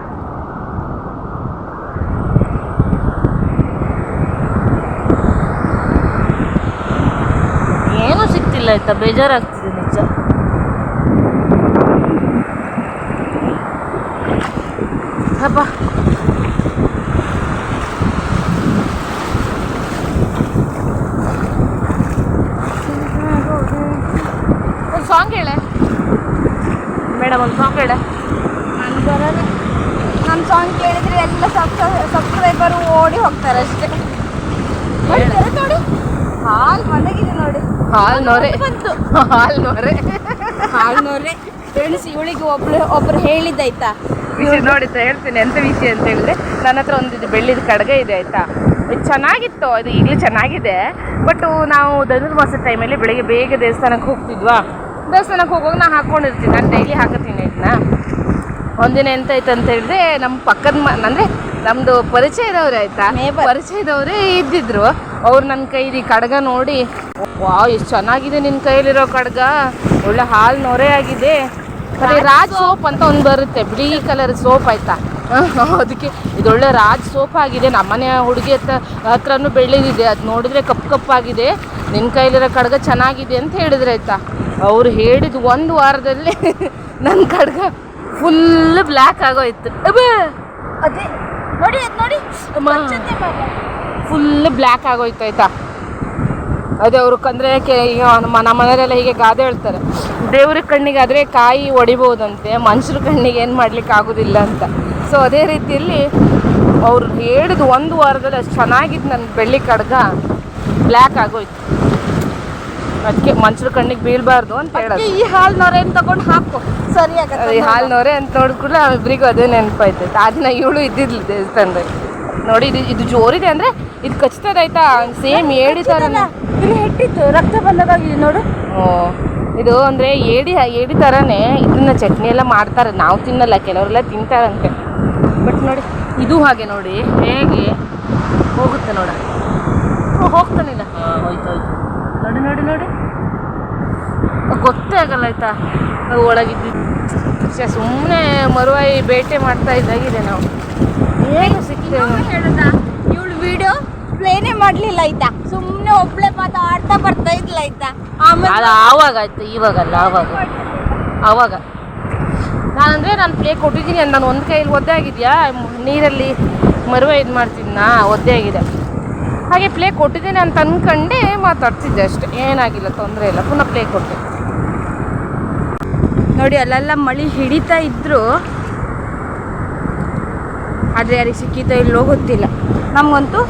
[SPEAKER 2] ಏನೂ
[SPEAKER 3] ಸಿಗ್ಲಿಲ್ಲ ಆಯ್ತಾ, ಬೇಜಾರಾಗ್ತಿದೆ ನಿಜ.
[SPEAKER 2] ಹಬ್ಬ ಒಂದು ಸಾಂಗ್ ಹೇಳೆ ಮೇಡಮ್ ಒಂದು ಸಾಂಗ್ ಹೇಳ.
[SPEAKER 1] ನಾನು ಬರೋಲ್ಲ ನನ್ನ ಸಾಂಗ್ ಕೇಳಿದ್ರೆ ಎಲ್ಲ ಸಬ್ಸ್ಕ್ರೈಬರ್ ಓಡಿ ಹೋಗ್ತಾರೆ ಅಷ್ಟೇ. ನೋಡಿ, ಹಾಲು ಮನೆಗಿದೆ ನೋಡಿ.
[SPEAKER 2] ಹಾಲು ನೋರೆ.
[SPEAKER 1] ಬಂತು.
[SPEAKER 2] ಹಾಲ್ ನೋರೆ.
[SPEAKER 1] ಹಾಲ್ ನೋರೆ. ಫ್ರೆಂಡ್ಸ್ ಇವಳಿಗೆ ಒಬ್ಳು ಒಬ್ರು ಹೇಳಿದ್ದಾಯ್ತಾ?
[SPEAKER 2] ವಿಷಯ ನೋಡಿ ತ- ಹೇಳ್ತೀನಿ. ಎಂತ ವಿಷಯ ಅಂತ ಹೇಳಿದ್ರೆ ನನ್ನ ಹತ್ರ ಒಂದು ಬೆಳ್ಳಿದ ಕಡ್ಗ ಇದೆ ಆಯ್ತಾ? ಚೆನ್ನಾಗಿತ್ತು. ಅದು ಈಗಲೂ ಚೆನ್ನಾಗಿದೆ. ಬಟ್ ನಾವು ಧನುರ್ಮಾಸ ಟೈಮಲ್ಲಿ ಬೆಳಿಗ್ಗೆ ಬೇಗ ದೇವಸ್ಥಾನಕ್ಕೆ ಹೋಗ್ತಿದ್ವಾ? ದೇವಸ್ಥಾನಕ್ಕೆ ಹೋಗುವಾಗ ನಾನು ಹಾಕ್ಕೊಂಡಿರ್ತೀನಿ ನಾನು ಡೈಲಿ ಹಾಕತ್ತೀನಿ ಇದನ್ನ ಒಂದಿನ ಎಂತ ಆಯ್ತು ಅಂತ ಹೇಳಿದ್ರೆ ನಮ್ಮ ಪಕ್ಕದ ಮ ಅಂದರೆ ನಮ್ಮದು ಪರಿಚಯ ಇರೋರು ಆಯ್ತಾ. ಪರಿಚಯದವರೇ ಇದ್ದಿದ್ರು. ಅವ್ರು ನನ್ನ ಕೈಲಿ ಕಡ್ಗ ನೋಡಿ ವಾ ಎಷ್ಟು ಚೆನ್ನಾಗಿದೆ ನಿನ್ನ ಕೈಲಿರೋ ಕಡ್ಗ. ಒಳ್ಳೆ ಹಾಲು ನೊರೆ ಆಗಿದೆ. ರಾಜ್ ಸೋಪ್. ಅಂತ ಒಂದು ಬರುತ್ತೆ ಬಿಳಿ ಕಲರ್ ಸೋಪ್ ಆಯ್ತಾ? ಅದಕ್ಕೆ ಇದೊಳ್ಳೆ ರಾಜ್ ಸೋಪ್ ಆಗಿದೆ. ನಮ್ಮನೆ ಹುಡುಗಿ ಹತ್ರ ಹತ್ರನೂ ಬೆಳೆದಿದೆ ಅದು ನೋಡಿದ್ರೆ ಕಪ್ಪು ಕಪ್ಪಾಗಿದೆ ನಿನ್ನ ಕೈಲಿರೋ ಕಡ್ಗ ಚೆನ್ನಾಗಿದೆ ಅಂತ ಹೇಳಿದ್ರೆ ಆಯ್ತಾ? ಅವ್ರು ಹೇಳಿದ ಒಂದು ವಾರದಲ್ಲಿ ನನ್ನ ಕಡ್ಗ ಫುಲ್ ಬ್ಲ್ಯಾಕ್ ಆಗೋಯ್ತು.
[SPEAKER 1] ಅದೇ ನೋಡಿ ನೋಡಿ.
[SPEAKER 2] ಫುಲ್ ಬ್ಲ್ಯಾಕ್ ಆಗೋಯ್ತು ಆಯ್ತಾ? ಅದೇ ಅವ್ರು ಕಂದ್ರೆ ನಮ್ಮ ಮನೆಯಲ್ಲೆಲ್ಲ ಹೀಗೆ ಗಾದೆ ಹೇಳ್ತಾರೆ. ದೇವ್ರ ಕಣ್ಣಿಗಾದ್ರೆ ಆದರೆ ಕಾಯಿ ಒಡಿಬೋದಂತೆ ಮನುಷ್ಯರ ಕಣ್ಣಿಗೆ ಏನು ಮಾಡ್ಲಿಕ್ಕೆ ಆಗೋದಿಲ್ಲ ಅಂತ. ಸೊ ಅದೇ ರೀತಿಯಲ್ಲಿ ಅವ್ರು ಹೇಳಿದ ಒಂದು ವಾರದಲ್ಲಿ ಅಷ್ಟು ಚೆನ್ನಾಗಿತ್ತು ನನ್ನ ಬೆಳ್ಳಿ ಕಡ್ಗ ಬ್ಲ್ಯಾಕ್ ಆಗೋಯ್ತು. ಅದಕ್ಕೆ ಮನುಷ್ಯರ ಕಣ್ಣಿಗೆ ಬೀಳಬಾರ್ದು ಅಂತ ಹೇಳೋದು.
[SPEAKER 1] ಈ ಹಾಲ್ ಅಂತ ತಗೊಂಡು ಹಾಕು. ಸರಿ
[SPEAKER 2] ಈ ಹಾಲು ನೋರೆ ಅಂತ ನೋಡಿದ್ರೆ ಇಬ್ಬರಿಗೂ ಅದೇ ನೆನಪಾಯ್ತೈತೆ. ಆ ದಿನ ಇವಳು ಇದ್ದಿದ್ಲು ದೇವಸ್ಥಾನದಲ್ಲಿ. ನೋಡಿ ಇದು ಇದು ಜೋರಿದೆ ಅಂದರೆ ಇದು ಕಚ್ತದಾಯ್ತಾ ಸೇಮ್ ಏಡಿ
[SPEAKER 1] ಇಲ್ಲಿ ಹೆಟ್ಟಿತ್ತು ರಕ್ತ ಬಂದಾಗಿದೆ ನೋಡು.
[SPEAKER 2] ಓ ಇದು ಅಂದರೆ ಏಡಿ ಏಡಿ ಥರನೇ ಇದನ್ನ ಚಟ್ನಿ ಎಲ್ಲ ಮಾಡ್ತಾರೆ. ನಾವು ತಿನ್ನಲ್ಲ ಕೆಲವರೆಲ್ಲ ತಿಂತಾರಂತೆ. ಬಟ್ ನೋಡಿ ಇದು ಹಾಗೆ ನೋಡಿ ಹೇಗೆ ಹೋಗುತ್ತೆ ನೋಡ. ಹೋಗ್ತಾನಿಲ್ಲ. ಹೋಯ್ತು ಹೋಯ್ತು. ನೋಡಿ ನೋಡಿ ನೋಡಿ. ಗೊತ್ತೇ ಆಗಲ್ಲ ಆಯ್ತಾ? ಒಳಗಿದ್ದು ಸುಮ್ಮನೆ ಮರುವಾಯಿ ಬೇಟೆ ಮಾಡ್ತಾ ಇದ್ದಾಗಿದೆ ನಾವು. ಏನು ಸಿಗ್ತೇವೆ
[SPEAKER 1] ಹೇಳುದ? ಇವಳು ವಿಡಿಯೋ ಪ್ಲೇನೇ ಮಾಡಲಿಲ್ಲ ಆಯ್ತಾ? ಸುಮ್ಮನೆ ಒಬ್ಳೆ ಮಾತಾಡ್ತಾ ಬರ್ತಾ ಇದ್ಲ ಆಯ್ತಾ? ಆಮೇಲೆ
[SPEAKER 2] ಅದು ಆವಾಗ ಆಯ್ತು ಇವಾಗಲ್ಲ ಆವಾಗ. ಆವಾಗ. ನಾನಂದ್ರೆ ನಾನು ಪ್ಲೇ ಕೊಟ್ಟಿದ್ದೀನಿ ನಾನು ಒಂದು ಕೈಯಲ್ಲಿ ಒದ್ದೆ ಆಗಿದೆಯಾ? ನೀರಲ್ಲಿ ಮರುವೆ ಇದು ಮಾಡ್ತಿದ್ನಾ? ಒದ್ದೆ ಆಗಿದೆ. ಹಾಗೆ ಪ್ಲೇ ಕೊಟ್ಟಿದ್ದೀನಿ ಅಂತ ಅನ್ಕೊಂಡೆ ಮಾತಾಡ್ತಿದ್ದೆ ಅಷ್ಟೇ. ಏನಾಗಿಲ್ಲ ತೊಂದರೆ ಇಲ್ಲ. ಪುನಃ ಪ್ಲೇ ಕೊಟ್ಟೆ
[SPEAKER 1] ನೋಡಿ ಅಲ್ಲೆಲ್ಲ ಮಳಿ ಹಿಡಿತಾ ಇದ್ರು. ಆದರೆ ಯಾರಿಗೆ ಸಿಕ್ಕಿತೋ ಇಲ್ಲೋ ಗೊತ್ತಿಲ್ಲ. ನಮಗಂತೂ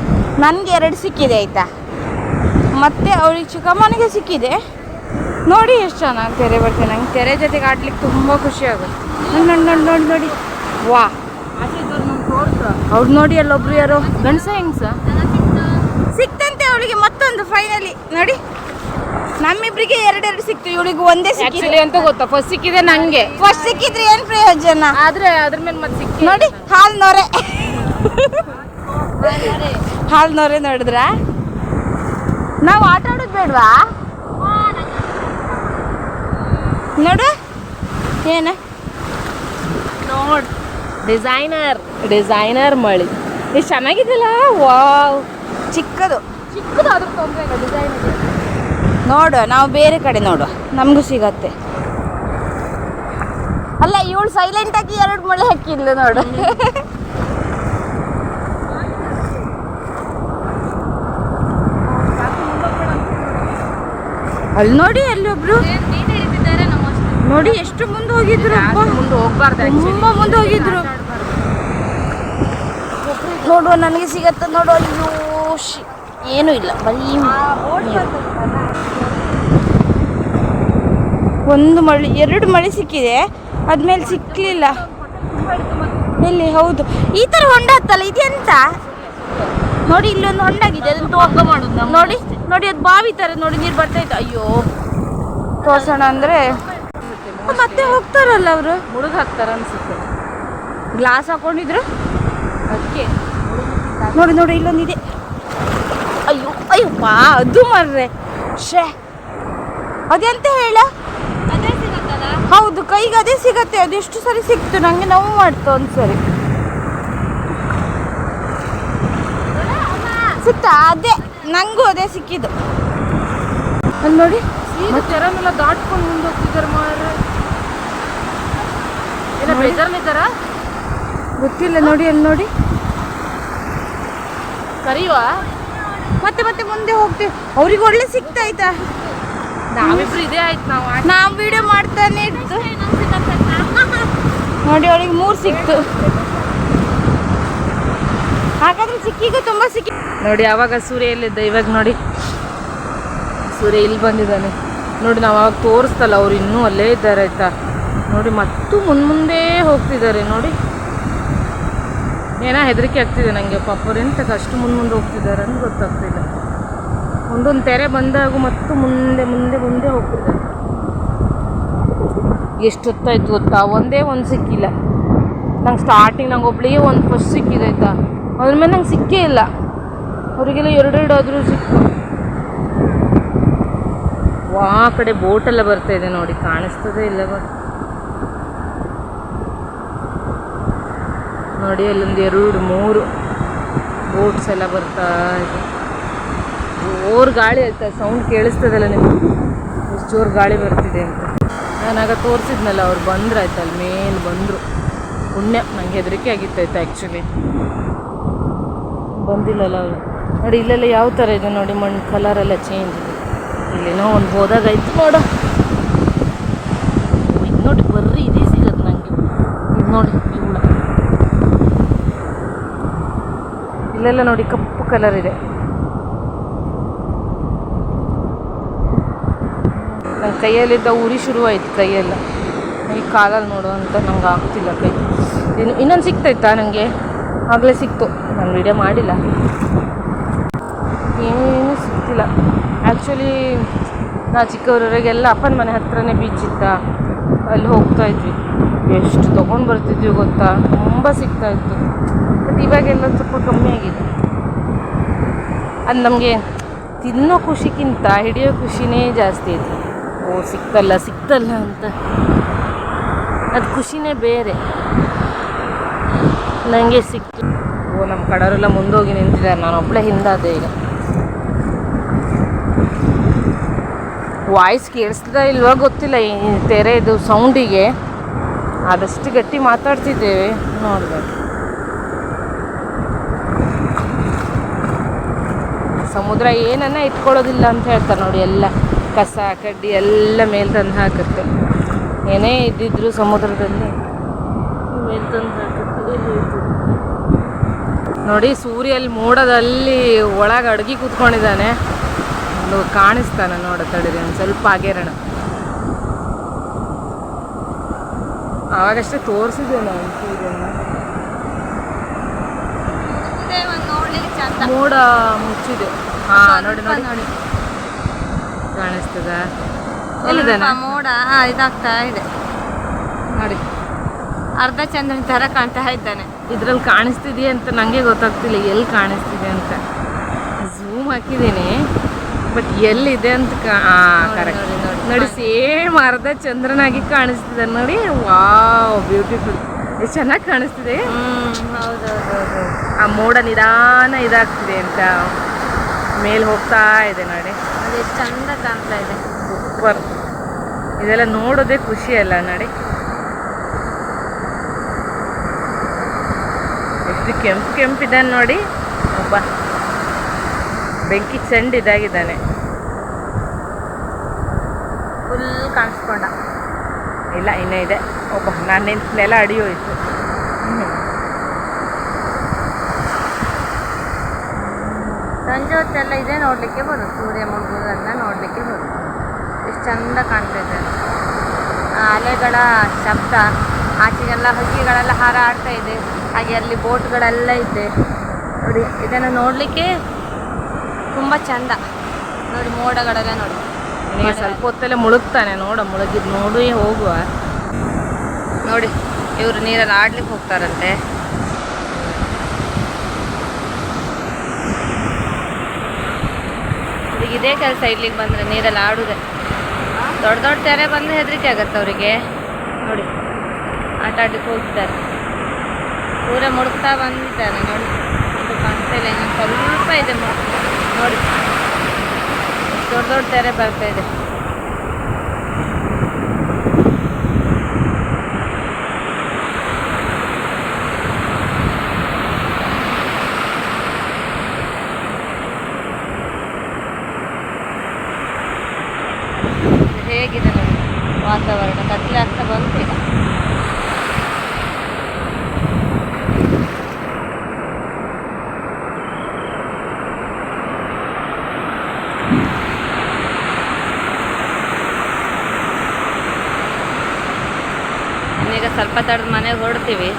[SPEAKER 1] ನನಗೆ ಎರಡು ಸಿಕ್ಕಿದೆ ಆಯ್ತಾ? ಮತ್ತೆ ಅವಳಿಗೆ ಚಿಕ್ಕಮ್ಮನಿಗೆ ಸಿಕ್ಕಿದೆ. ನೋಡಿ ಎಷ್ಟು ಚೆನ್ನಾಗಿ ತೆರೆ ಬರ್ತೇನೆ ನಂಗೆ ತೆರೆ ಜೊತೆಗೆ ಆಡ್ಲಿಕ್ಕೆ ತುಂಬ ಖುಷಿ ಆಗುತ್ತೆ. ನೋಡಿ ನೋಡಿ ನೋಡಿ ನೋಡಿ ವಾ ಅವ್ರು ನೋಡಿ ಅಲ್ಲೊಬ್ರು ಯಾರೋ.
[SPEAKER 2] ಗಂಡಸ ಹೆಂಗ್ಸ?
[SPEAKER 1] ಸಿಕ್ತಂತೆ ಅವಳಿಗೆ ಮತ್ತೊಂದು ಫೈನಲಿ ನೋಡಿ ನಮ್ಮಿಬ್ರಿಗೆ ಎರಡೆರಡು ಸಿಕ್ತು ಇವಳಿಗೆ ಒಂದೇ ಸಿಕ್ಕಿದೆ.
[SPEAKER 2] ಆಕ್ಚುಲಿ ಅಂತ ಗೊತ್ತಾ ಫಸ್ಟ್ ಸಿಕ್ಕಿದೆ ನಂಗೆ.
[SPEAKER 1] ಫಸ್ಟ್ ಸಿಕ್ಕಿದ್ರೆ ಏನು ಪ್ರಯೋಜನ?
[SPEAKER 2] ಆದ್ರೆ ಅದ್ರ ಮೇಲೆ ಮತ್ತೆ ಸಿಕ್ಕಿ
[SPEAKER 1] ನೋಡಿ ಹಾಲ್ ನೋರೆ ಹಾಲ್ ನೋರೆ ನೋಡಿದ್ರ? ನಾವು ಆಟ ಆಡೋದು ಬೇಡವಾ? ನೋಡು. ಏನ?
[SPEAKER 2] ನೋಡ್ ಡಿಸೈನರ್ ಡಿಸೈನರ್ ಮಳಿ. ಎಷ್ಟು ಚೆನ್ನಾಗಿದೆಯಲ್ಲ? ವಾವ್
[SPEAKER 1] ಚಿಕ್ಕದು.
[SPEAKER 2] ಚಿಕ್ಕದಾದ್ರೂ ತೊಂದರೆ ಇಲ್ಲ ಡಿಸೈನ್ ಇದೆ.
[SPEAKER 1] ನೋಡು ನಾವು ಬೇರೆ ಕಡೆ ನೋಡುವ ನಮಗೂ ಸಿಗತ್ತೆ. ಅಲ್ಲ ಇವಳು ಸೈಲೆಂಟ್ ಆಗಿ ಎರಡು ಮೊಳೆ ಹಾಕಿದ್ಲು ನೋಡು. ಅಲ್ಲಿ ನೋಡಿ ಅಲ್ಲಿ ಒಬ್ರು. ನೋಡಿ ಎಷ್ಟು ಮುಂದೆ ಹೋಗಿದ್ರು.
[SPEAKER 2] ಮುಂದೆ ಹೋಗ್ಬಾರ್ದು
[SPEAKER 1] ತುಂಬಾ ಮುಂದೆ ಹೋಗಿದ್ರು. ನೋಡುವ ನನಗೆ ಸಿಗತ್ತ ನೋಡು ಅಯ್ಯೋ. ಶಿ ಏನೂ ಇಲ್ಲ ಬರೀ. ಒಂದು ಮಳೆ ಎರಡು ಮಳೆ ಸಿಕ್ಕಿದೆ ಅದ್ಮೇಲೆ ಸಿಕ್ಲಿಲ್ಲ. ಎಲ್ಲಿ ಹೌದು. ಈ ಥರ ಹೊಂಡ ಹತ್ತಲ್ಲ ಇದೆಂತ? ನೋಡಿ ಇಲ್ಲೊಂದು ಹೊಂಡಾಗಿದೆ ಅದನ್ನ ತೋಗ ಮಾಡುದು ನೋಡಿ ನೋಡಿ ಅದು ಬಾವಿ ತರ ನೋಡಿ ನೀರು ಬರ್ತಾ ಇತ್ತು. ಅಯ್ಯೋ. ತೋರ್ಸೋಣ ಅಂದ್ರೆ ಮತ್ತೆ ಹೋಗ್ತಾರಲ್ಲ ಅವರು?
[SPEAKER 2] ಮುಳುಗ ಹಾಕ್ತಾರ ಅನ್ಸುತ್ತೆ.
[SPEAKER 1] ಗ್ಲಾಸ್ ಹಾಕೊಂಡಿದ್ರು?
[SPEAKER 2] ಅದಕ್ಕೆ
[SPEAKER 1] ನೋಡಿ ನೋಡಿ ಇಲ್ಲೊಂದಿದೆ. ಅದು ಮರ್ರೆ. ಶೇ ಅದೆಂತ ಹೇಳ? ಹೌದು ಕೈಗೆ ಅದೇ ಸಿಗತ್ತೆ. ಅದೆಷ್ಟು ಸರಿ ಸಿಕ್ತು? ನಂಗೆ ನೋವು ಮಾಡ್ತು ಒಂದ್ಸರಿ. ಸಿಕ್ತಾ? ಅದೇ. ನಂಗೂ ಅದೇ ಸಿಕ್ಕಿದ್ದು. ಅಲ್ಲಿ ನೋಡಿ.
[SPEAKER 2] ಮತ್ತೆ ತೆರನೆಲ್ಲ ದಾಟ್ಕೊಂಡು ಮುಂದೆ ಹೋಗ್ತಿದ್ದಾರೆ ಮಾರ್ರೆ. ಏನೋ
[SPEAKER 1] ಗೊತ್ತಿಲ್ಲ ನೋಡಿ ಅಲ್ಲಿ ನೋಡಿ.
[SPEAKER 2] ಕರಿಯುವ?
[SPEAKER 1] ಮತ್ತೆ ಮತ್ತೆ ಮುಂದೆ ಹೋಗ್ತೇವೆ ಅವ್ರಿಗೆ ಒಳ್ಳೆ ಸಿಗ್ತಾಯ್ತಾ
[SPEAKER 2] ನಾವಿಬ್ರು ಇದೇ ಆಯ್ತು ನಾವು
[SPEAKER 1] ನಾವು ವಿಡಿಯೋ ಮಾಡ್ತಾನೆ ಇತ್ತು ನೋಡಿ ಅವ್ರಿಗೆ ಮೂರು ಸಿಕ್ತು. ಹಾಗಾದ್ರೆ ಸಿಕ್ಕಿಗೂ ತುಂಬ ಸಿಕ್ಕಿ
[SPEAKER 2] ನೋಡಿ ಆವಾಗ ಸೂರ್ಯ ಎಲ್ಲಿದ್ದ? ಇವಾಗ ನೋಡಿ. ಸೂರ್ಯ ಇಲ್ಲಿ ಬಂದಿದ್ದಾನೆ. ನೋಡಿ ನಾವು ಅವಾಗ ತೋರಿಸ್ತಲ್ಲ ಅವ್ರು ಇನ್ನೂ ಅಲ್ಲೇ ಇದ್ದಾರೆ ಆಯ್ತಾ? ನೋಡಿ ಮತ್ತೂ ಮುಂದೆ ಮುಂದೆ ಹೋಗ್ತಿದ್ದಾರೆ ನೋಡಿ. ಏನೋ ಹೆದರಿಕೆ ಆಗ್ತಿದೆ ನನಗೆ ಪಾಪ ಎಂತಕ್ಕೆ ಅಷ್ಟು ಮುಂದೆ ಮುಂದೆ ಹೋಗ್ತಿದ್ದಾರೆ ಅಂತ ಗೊತ್ತಾಗ್ತಿಲ್ಲ. ಒಂದೊಂದು ತೆರೆ ಬಂದಾಗ ಮತ್ತು ಮುಂದೆ ಮುಂದೆ ಮುಂದೆ ಹೋಗ್ತದೆ ಎಷ್ಟು ಹೊತ್ತಾಯ್ತು ಗೊತ್ತಾ? ಒಂದೇ ಒಂದು ಸಿಕ್ಕಿಲ್ಲ. ನಂಗೆ ಸ್ಟಾರ್ಟಿಂಗ್ ನಂಗೆ ಒಬ್ಳಿಗೆ ಒಂದು ಫಸ್ಟ್ ಸಿಕ್ಕಿದೆ ಆಯ್ತಾ? ಅದ್ರ ಮೇಲೆ ನಂಗೆ ಸಿಕ್ಕೇ ಇಲ್ಲ. ಅವರಿಗೆಲ್ಲ ಎರಡೆರಡು ಆದರೂ ಸಿಕ್ಕು. ವಾ ಕಡೆ ಬೋಟೆಲ್ಲ ಬರ್ತಾ ಇದೆ ನೋಡಿ, ಕಾಣಿಸ್ತದೆ ಇಲ್ಲ ನೋಡಿ, ಅಲ್ಲೊಂದು ಎರಡು, ಮೂರು ಬೋಟ್ಸ್ ಎಲ್ಲ ಬರ್ತಾ ಇದೆ. ಜೋರು ಗಾಳಿ ಆಯ್ತಾ? ಸೌಂಡ್ ಕೇಳಿಸ್ತದಲ್ಲ ನಿಮಗೆ? ಎಷ್ಟು ಜೋರು ಗಾಳಿ ಬರ್ತಿದೆ ಅಂತ. ನಾನಾಗ ತೋರಿಸಿದ್ನಲ್ಲ, ಅವ್ರು ಬಂದ್ರು ಆಯ್ತು, ಅಲ್ಲಿ ಮೇನ್ ಬಂದರು. ಪುಣ್ಯ, ನಂಗೆ ಹೆದರಿಕೆ ಆಗಿತ್ತು ಆಯ್ತಾ ಆ್ಯಕ್ಚುಲಿ ಬಂದಿಲ್ಲಲ್ಲ ಅವರು. ನೋಡಿ, ಇಲ್ಲೆಲ್ಲ ಯಾವ ಥರ ಇದೆ ನೋಡಿ, ಮಣ್ಣು ಕಲರ್ ಎಲ್ಲ ಚೇಂಜ್ ಇದೆ. ಇಲ್ಲೇನೋ ಒಂದು ಹೋದಾಗ ಆಯ್ತು ನೋಡು. ಇದು ನೋಡಿ ಬರ್ರಿ, ಇದೇ ಸಿಗತ್ತೆ ನನಗೆ ಇದು ನೋಡಿ ಇಲ್ಲೆಲ್ಲ ನೋಡಿ, ಕಪ್ಪು ಕಲರ್ ಇದೆ ನನ್ನ ಕೈಯಲ್ಲಿದ್ದ ಉರಿ ಶುರುವಾಯಿತು ಕೈಯೆಲ್ಲ. ಈ ಕಾಲಲ್ಲಿ ನೋಡು ಅಂತ ನಂಗೆ ಆಗ್ತಿಲ್ಲ ಕೈ. ಇನ್ನು, ಇನ್ನೊಂದು ಸಿಗ್ತೈತಾ ನನಗೆ ಆಗಲೇ ಸಿಕ್ತು. ನಾನು ವಿಡಿಯೋ ಮಾಡಿಲ್ಲ. ಏನೂ ಸಿಗ್ತಿಲ್ಲ. ಆ್ಯಕ್ಚುಲಿ ನಾ ಚಿಕ್ಕವರವರೆಗೆಲ್ಲ ಅಪ್ಪನ ಮನೆ ಹತ್ರನೇ ಬೀಚ್ ಇತ್ತ. ಅಲ್ಲಿ ಹೋಗ್ತಾ ಇದ್ವಿ. ಎಷ್ಟು ತೊಗೊಂಡು ಬರ್ತಿದ್ವಿ ಗೊತ್ತಾ? ತುಂಬ ಸಿಗ್ತಾ ಇತ್ತು. ಬಟ್ ಇವಾಗೆಲ್ಲ ಸ್ವಲ್ಪ ಕಮ್ಮಿ ಆಗಿದೆ. ಅದು ನಮಗೆ ತಿನ್ನೋ ಖುಷಿಗಿಂತ ಹಿಡಿಯೋ ಖುಷಿನೇ ಜಾಸ್ತಿ ಐತಿ ಓ, ಸಿಕ್ತಲ್ಲ ಸಿಕ್ತಲ್ಲ ಅಂತ. ಅದು ಖುಷಿನೇ ಬೇರೆ. ನನಗೆ ಸಿಕ್ತು. ಓ ನಮ್ಮ ಕಡವರೆಲ್ಲ ಮುಂದೋಗಿ ನಿಂತಿದ್ದಾರೆ. ನಾನು ಒಬ್ಬಳೇ ಹಿಂದಾದೆ ಈಗ. ವಾಯ್ಸ್ ಕೇಳಿಸ್ತಾ ಇಲ್ವಾ ಗೊತ್ತಿಲ್ಲ. ಈ ತೆರೆದು ಸೌಂಡಿಗೆ ಆದಷ್ಟು ಗಟ್ಟಿ ಮಾತಾಡ್ತಿದ್ದೇವೆ. ನೋಡ್ಬೇಕು. ಸಮುದ್ರ ಏನನ್ನ ಇಟ್ಕೊಳ್ಳೋದಿಲ್ಲ ಅಂತ ಹೇಳ್ತಾರೆ ನೋಡಿ ಎಲ್ಲ. ಕಸ ಕಡ್ಡಿ ಎಲ್ಲ ಮೇಲೆ ತಂದು ಹಾಕುತ್ತೆ. ಏನೇ ಇದ್ದಿದ್ರು ಸಮುದ್ರದಲ್ಲಿ ಮೇಲೆ ತಂದು ಹಾಕುತ್ತೆ? ನೋಡಿ ಸೂರ್ಯ ಅಲ್ಲಿ ಮೋಡದಲ್ಲಿ ಒಳಗೆ ಅಡುಗೆ ಕೂತ್ಕೊಂಡಿದ್ದಾನೆ. ಒಂದು ಕಾಣಿಸ್ತಾನೆ ನೋಡ ತಡೀರಿ ಒಂದು ಸ್ವಲ್ಪ ಆಗೇರಣ ಆವಾಗಷ್ಟೇ ತೋರಿಸಿದ್ದೆ ನಾನು ಸೂರ್ಯನ
[SPEAKER 3] ಮೂಡ ಚಂದ.
[SPEAKER 2] ಮೋಡ ಮುಚ್ಚಿದೆ. ಹಾ ನೋಡಿ ನೋಡಿ. ಕಾಣಿಸ್ತದ?
[SPEAKER 3] ಮೋಡ ಇದಾಗ್ತಾ ಇದೆ.
[SPEAKER 2] ನೋಡಿ.
[SPEAKER 3] ಅರ್ಧ ಚಂದ್ರನ ತರ ಕಾಣ್ತಾ ಇದ್ದಾನೆ.
[SPEAKER 2] ಇದ್ರಲ್ಲಿ ಕಾಣಿಸ್ತಿದೆಯಾ ಅಂತ ನನಗೆ ಗೊತ್ತಾಗ್ತಿಲ್ಲ. ಎಲ್ಲಿ ಕಾಣಿಸ್ತಿದೆ ಅಂತ. ಝೂಮ್ ಹಾಕಿದ್ದೀನಿ. ಬಟ್ ಎಲ್ಲಿದೆ ಅಂತ ಕರೆಕ್ಟ್
[SPEAKER 3] ನೋಡಿ,
[SPEAKER 2] ಸೇಮ್ ಅರ್ಧ ಚಂದ್ರನಾಗಿ ಕಾಣಿಸ್ತಿದೆ ನೋಡಿ. ವಾವ್ ಬ್ಯೂಟಿಫುಲ್ ಎಷ್ಟು ಚೆನ್ನಾಗಿ ಕಾಣಿಸ್ತಿದೆ? ಆ ಮೋಡ ನಿಧಾನ ಇದಾಗ್ತಿದೆ ಅಂತ. ಮೇಲೆ ಹೋಗ್ತಾ ಇದೆ ನೋಡಿ.
[SPEAKER 3] ಎಷ್ಟು ಚಂದ ಕಾಣ್ತಾ ಇದೆ.
[SPEAKER 2] ಸೂಪರ್ ಇದೆಲ್ಲ ನೋಡೋದೇ ಖುಷಿ ಅಲ್ಲ ನೋಡಿ. ಎಷ್ಟು ಕೆಂಪು ಕೆಂಪಿದ್ದಾನೆ ನೋಡಿ. ಒಬ್ಬ ಬೆಂಕಿ ಚೆಂಡ್ ಇದಾಗಿದ್ದಾನೆ.
[SPEAKER 3] ಫುಲ್ ಕಾಣಿಸ್ಕೊಂಡ.
[SPEAKER 2] ಇಲ್ಲ ಇನ್ನೂ ಇದೆ. ಒಬ್ಬ ನಾನು ನೆಲ ಅಡಿ ಹೋಯ್ತು
[SPEAKER 3] ಸಂಜೆ ಹೊತ್ತೆಲ್ಲ ಇದೆ ನೋಡ್ಲಿಕ್ಕೆ ಬರೋದು. ಸೂರ್ಯ ಮುಳುಗೋದನ್ನ ನೋಡ್ಲಿಕ್ಕೆ ಬರೋದು. ಎಷ್ಟು ಚಂದ ಕಾಣ್ತಾ ಇದೆ. ಆ ಅಲೆಗಳ ಶಬ್ದ ಆಚೆಗೆಲ್ಲ ಹಕ್ಕಿಗಳೆಲ್ಲ ಹಾರಾಡ್ತಾ ಇದೆ. ಹಾಗೆ ಅಲ್ಲಿ ಬೋಟ್ಗಳೆಲ್ಲ ಇದೆ. ನೋಡಿ ಇದನ್ನು ನೋಡಲಿಕ್ಕೆ ತುಂಬ ಚಂದ. ನೋಡಿ ಮೋಡಗಳೆಲ್ಲ ನೋಡಿ.
[SPEAKER 2] ಸ್ವಲ್ಪ ಹೊತ್ತಲ್ಲೇ ಮುಳುಗ್ತಾನೆ. ನೋಡ ಮುಳುಗಿದ್ ನೋಡಿ ಹೋಗುವ.
[SPEAKER 3] ನೋಡಿ ಇವರು ನೀರಲ್ಲಿ ಆಡ್ಲಿಕ್ಕೆ ಹೋಗ್ತಾರಂತೆ. ಈಗ ಇದೇ ಕೆಲಸ ಇಲ್ಲಿಗೆ ಬಂದರೆ ನೀರಲ್ಲಿ ಆಡೋದೆ. ದೊಡ್ಡ ದೊಡ್ಡ ತೆರೆ ಬಂದರೆ ಹೆದರಿಕೆ ಆಗತ್ತೆ ಅವರಿಗೆ. ನೋಡಿ, ಆಟ ಆಡ್ಲಿಕ್ಕೆ ಹೋಗ್ತಾರೆ. ಪೂರ ಮುಡುಕ್ತಾ ಬಂದಿದ್ದಾರೆ ನೋಡಿ. ಇದು ಕಾಣ್ತಾ ಇಲ್ಲ ಸ್ವಲ್ಪ ಇದೆ ನೋಡಿ. ದೊಡ್ಡ ದೊಡ್ಡ ತೆರೆ ಬರ್ತಾ ಇದೆ. ಹೇಗಿದೆ ನೋಡಿ ವಾತಾವರಣ. ಕತ್ಲಾಗ್ತಾ ಬಂತು ಈಗ ಈಗ ಸ್ವಲ್ಪ ತಡೆದು ಮನೆಗೆ ಹೊರಡ್ತೀವಿ.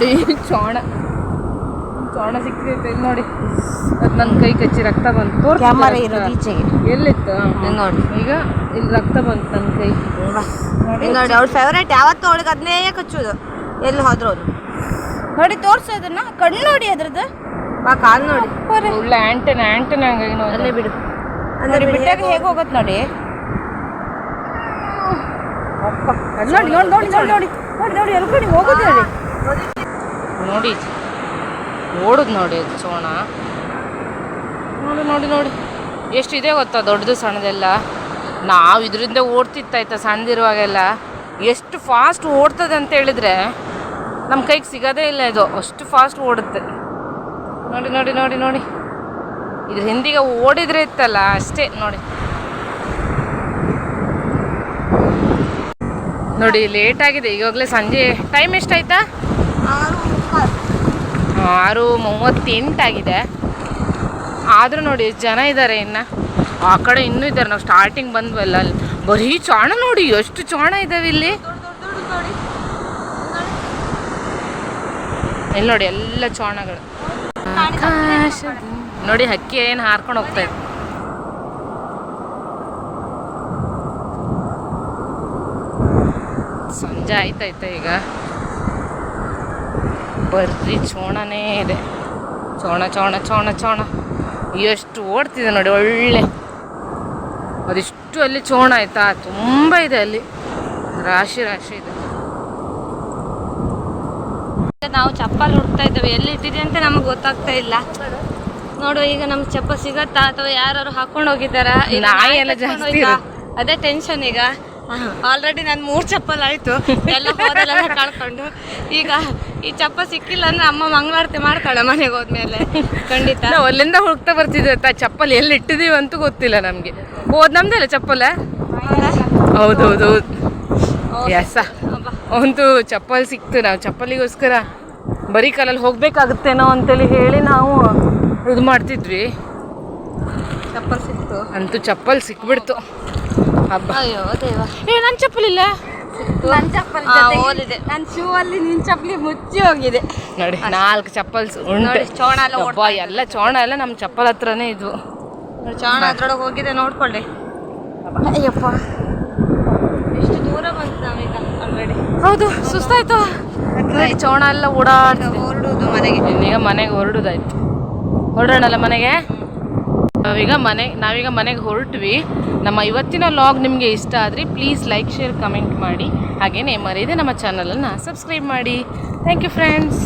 [SPEAKER 2] ನೋಡಿ ಚೋಣ. ಚೋಣ ಸಿಕ್ಕಿತ್ತು ಇಲ್ಲಿ ನೋಡಿ. ಅದು ನನ್ನ ಕೈ ಕಚ್ಚಿ ರಕ್ತ ಬಂತು ಎಲ್ಲಿತ್ತು?
[SPEAKER 3] ನೋಡಿ.
[SPEAKER 2] ಈಗ ಇಲ್ಲಿ ರಕ್ತ ಬಂತು ನನ್ನ ಕೈ.
[SPEAKER 1] ನೋಡಿ ಅವ್ರ ಫೇವ್ರೇಟ್ ಯಾವತ್ತು ಅವಳಿಗೆ ಅದನ್ನೇ ಕಚ್ಚೋದು ಎಲ್ಲಿ ಹೋದ್ರು ನೋಡಿ ತೋರಿಸು ಅದನ್ನ. ಕಣ್ಣು ನೋಡಿ ಅದ್ರದ್ದು. ಬಾ ಕಾಲು ನೋಡಿ.
[SPEAKER 2] ಒಳ್ಳೆ ಆಂಟನ್ ಆಂಟನ್ ಹಂಗಾಗಿ ನೋಡಿ.
[SPEAKER 3] ಬಿಡು.
[SPEAKER 1] ಅಂದ್ರೆ ಬಿಟ್ಟಾಗ ಹೇಗೆ ಹೋಗುತ್ತೆ ನೋಡಿ. ನೋಡಿ ನೋಡಿ ನೋಡಿ ನೋಡಿ ನೋಡಿ. ನೋಡಿ ಎಲ್ಕೊಂಡು ಹೋಗುತ್ತೆ ನೋಡಿ.
[SPEAKER 2] ನೋಡಿ. ಓಡುದು ನೋಡಿ ಚೋಣ ನೋಡಿ ನೋಡಿ ನೋಡಿ. ಎಷ್ಟಿದೆ ಗೊತ್ತಾ ದೊಡ್ಡದು ಸಣ್ಣದೆಲ್ಲ? ನಾವು ಇದರಿಂದ ಓಡ್ತಿತ್ತಾಯ್ತಾ ಸಣ್ಣದಿರುವಾಗೆಲ್ಲ? ಎಷ್ಟು ಫಾಸ್ಟ್ ಓಡ್ತದೆ ಅಂತ ಹೇಳಿದ್ರೆ ನಮ್ಮ ಕೈಗೆ ಸಿಗೋದೇ ಇಲ್ಲ ಇದು. ಅಷ್ಟು ಫಾಸ್ಟ್ ಓಡುತ್ತೆ. ನೋಡಿ ನೋಡಿ ನೋಡಿ ನೋಡಿ. ಇದು ಹಿಂದಿಗೆ ಓಡಿದ್ರೆ ಇತ್ತಲ್ಲ, ಅಷ್ಟೇ. ನೋಡಿ. ನೋಡಿ ಲೇಟ್ ಆಗಿದೆ. ಈಗಾಗಲೇ ಸಂಜೆ. ಟೈಮ್ ಎಷ್ಟಾಯ್ತಾ? ಆರು ಮೂವತ್ತೆಂಟಾಗಿದೆ ಆದರೂ ನೋಡಿ ಎಷ್ಟು ಜನ ಇದ್ದಾರೆ ಇನ್ನು. ಆ ಕಡೆ ಇನ್ನೂ ಇದ್ದಾರೆ ನಾವು ಸ್ಟಾರ್ಟಿಂಗ್ ಬಂದ್ವಲ್ಲ ಅಲ್ಲಿ ಬರೀ ಚಾಣ ನೋಡಿ ಎಷ್ಟು ಚಾಣ ಇದ್ದಾವೆ ಇಲ್ಲಿ. ಇಲ್ಲಿ ನೋಡಿ ಎಲ್ಲ ಚಾಣಗಳು. ನೋಡಿ ಹಕ್ಕಿ ಏನು ಹಾರ್ಕೊಂಡು ಹೋಗ್ತಾ ಇದೆ. ಸಂಜೆ ಆಯ್ತಾಯ್ತಾ ಈಗ? ಬರ್ರಿ ಚೋಣನೇ ಇದೆ. ಚೋಣ ಚೋಣ ಚೋಣ ಚೋಣ. ಎಷ್ಟು ಓಡ್ತಿದೆ ನೋಡಿ ಒಳ್ಳೆ. ಅದಿಷ್ಟು ಅಲ್ಲಿ ಚೋಣ ಆಯ್ತಾ? ತುಂಬ ಇದೆ ಅಲ್ಲಿ. ರಾಶಿ ರಾಶಿ ಇದೆ.
[SPEAKER 3] ನಾವು ಚಪ್ಪಲ್ ಹುಡ್ತಾ ಇದ್ದೇವೆ. ಎಲ್ಲಿ ಇಟ್ಟಿದೆ ಅಂತ ನಮಗೆ ಗೊತ್ತಾಗ್ತಾ ಇಲ್ಲ. ನೋಡು ಈಗ ನಮ್ ಚಪ್ಪಲ್ ಸಿಗತ್ತಾ ಅಥವಾ ಯಾರು ಹಾಕೊಂಡು ಹೋಗಿದ್ದಾರಾ? ಅದೇ ಟೆನ್ಷನ್ ಈಗ. ಆಲ್ರೆಡಿ ನಾನು ಮೂರು ಚಪ್ಪಲ್ ಆಯ್ತು. ಎಲ್ಲ ಕಳ್ಕೊಂಡು. ಈಗ ಈ ಚಪ್ಪ ಸಿಕ್ಕಿಲ್ಲ ಅಂದ್ರೆ ಅಮ್ಮ ಮಂಗಳಾರತಿ ಮಾಡ್ತಾಳೆ ಮನೆಗೆ ಹೋದ್ಮೇಲೆ. ಖಂಡಿತ.
[SPEAKER 2] ನಾವು ಅಲ್ಲಿಂದ ಹುಡುಕ್ತಾ ಬರ್ತಿದ್ವಿ ತಾ ಚಪ್ಪಲ್ ಎಲ್ಲಿ ಇಟ್ಟಿದೀವಿ ಅಂತೂ ಗೊತ್ತಿಲ್ಲ ನಮಗೆ. ಹೋದ್ ನಮ್ದಲ್ಲ ಚಪ್ಪಲ? ಹೌದೌದು. ಎಸ. ಅಂತೂ ಚಪ್ಪಲ್ ಸಿಕ್ತು ನಾವು ಚಪ್ಪಲಿಗೋಸ್ಕರ ಬರೀ ಕಾಲಲ್ಲಿ ಹೋಗ್ಬೇಕಾಗುತ್ತೇನೋ ಅಂತೇಳಿ ಹೇಳಿ ನಾವು ಇದು ಮಾಡ್ತಿದ್ವಿ.
[SPEAKER 3] ಚಪ್ಪಲ್ ಸಿಕ್ತು.
[SPEAKER 2] ಅಂತೂ ಚಪ್ಪಲ್ ಸಿಕ್ಬಿಡ್ತು. ಹಬ್ಬ.
[SPEAKER 3] ಅಯ್ಯೋ ದೇವ.
[SPEAKER 2] ಏ ನನ್ನ ಚಪ್ಪಲಿ ಇಲ್ಲ.
[SPEAKER 1] ನನ್ನ ಚಪ್ಪಲ್
[SPEAKER 3] ಓದಿದೆ
[SPEAKER 1] ನನ್ನ ಶೂ ಅಲ್ಲಿ ನಿನ್ ಚಪ್ಪಲಿ ಮುಚ್ಚಿ ಹೋಗಿದೆ.
[SPEAKER 2] ನೋಡಿ ನಾಲ್ಕು ಚಪ್ಪಲ್ಸ್ ಉಂಟು.
[SPEAKER 3] ನೋಡಿ, ಚೋಣ ಎಲ್ಲ
[SPEAKER 2] ಅಬ್ಬಾ, ಎಲ್ಲ ಚೋಣ ಎಲ್ಲ ನಮ್ಮ ಚಪ್ಪಲ್ ಹತ್ರನೇ ಇದ್ವು
[SPEAKER 3] ಚೋಣ ಅದ್ರೊಳಗೆ ಹೋಗಿದೆ ನೋಡ್ಕೊಳ್ಳಿ.
[SPEAKER 1] ಅಯ್ಯಪ್ಪ.
[SPEAKER 3] ಎಷ್ಟು ದೂರ ಬಂತು ನಾವೀಗ ಆಲ್ರೆಡಿ
[SPEAKER 2] ಹೌದು ಸುಸ್ತಾಯ್ತು. ಚೋಣ ಎಲ್ಲ ಓಡಾಡ್ತಿದೆ.
[SPEAKER 3] ಹೊರಡುದು ಮನೆಗೆ.
[SPEAKER 2] ಈಗ ಮನೆಗೆ ಹೊರಡುದಾಯ್ತು. ಹೊರಡೋಣಲ್ಲ ಮನೆಗೆ? ನಾವೀಗ ಮನೆ, ನಾವೀಗ ಮನೆಗೆ ಹೊರಟ್ವಿ. ನಮ್ಮ ಇವತ್ತಿನ ಲಾಗ್ ನಿಮಗೆ ಇಷ್ಟ ಆದರೆ ಪ್ಲೀಸ್ ಲೈಕ್ ಶೇರ್ ಕಮೆಂಟ್ ಮಾಡಿ. ಹಾಗೆಯೇ ಮರೆಯದೆ ನಮ್ಮ ಚಾನಲನ್ನು ಸಬ್ಸ್ಕ್ರೈಬ್ ಮಾಡಿ. Thank you friends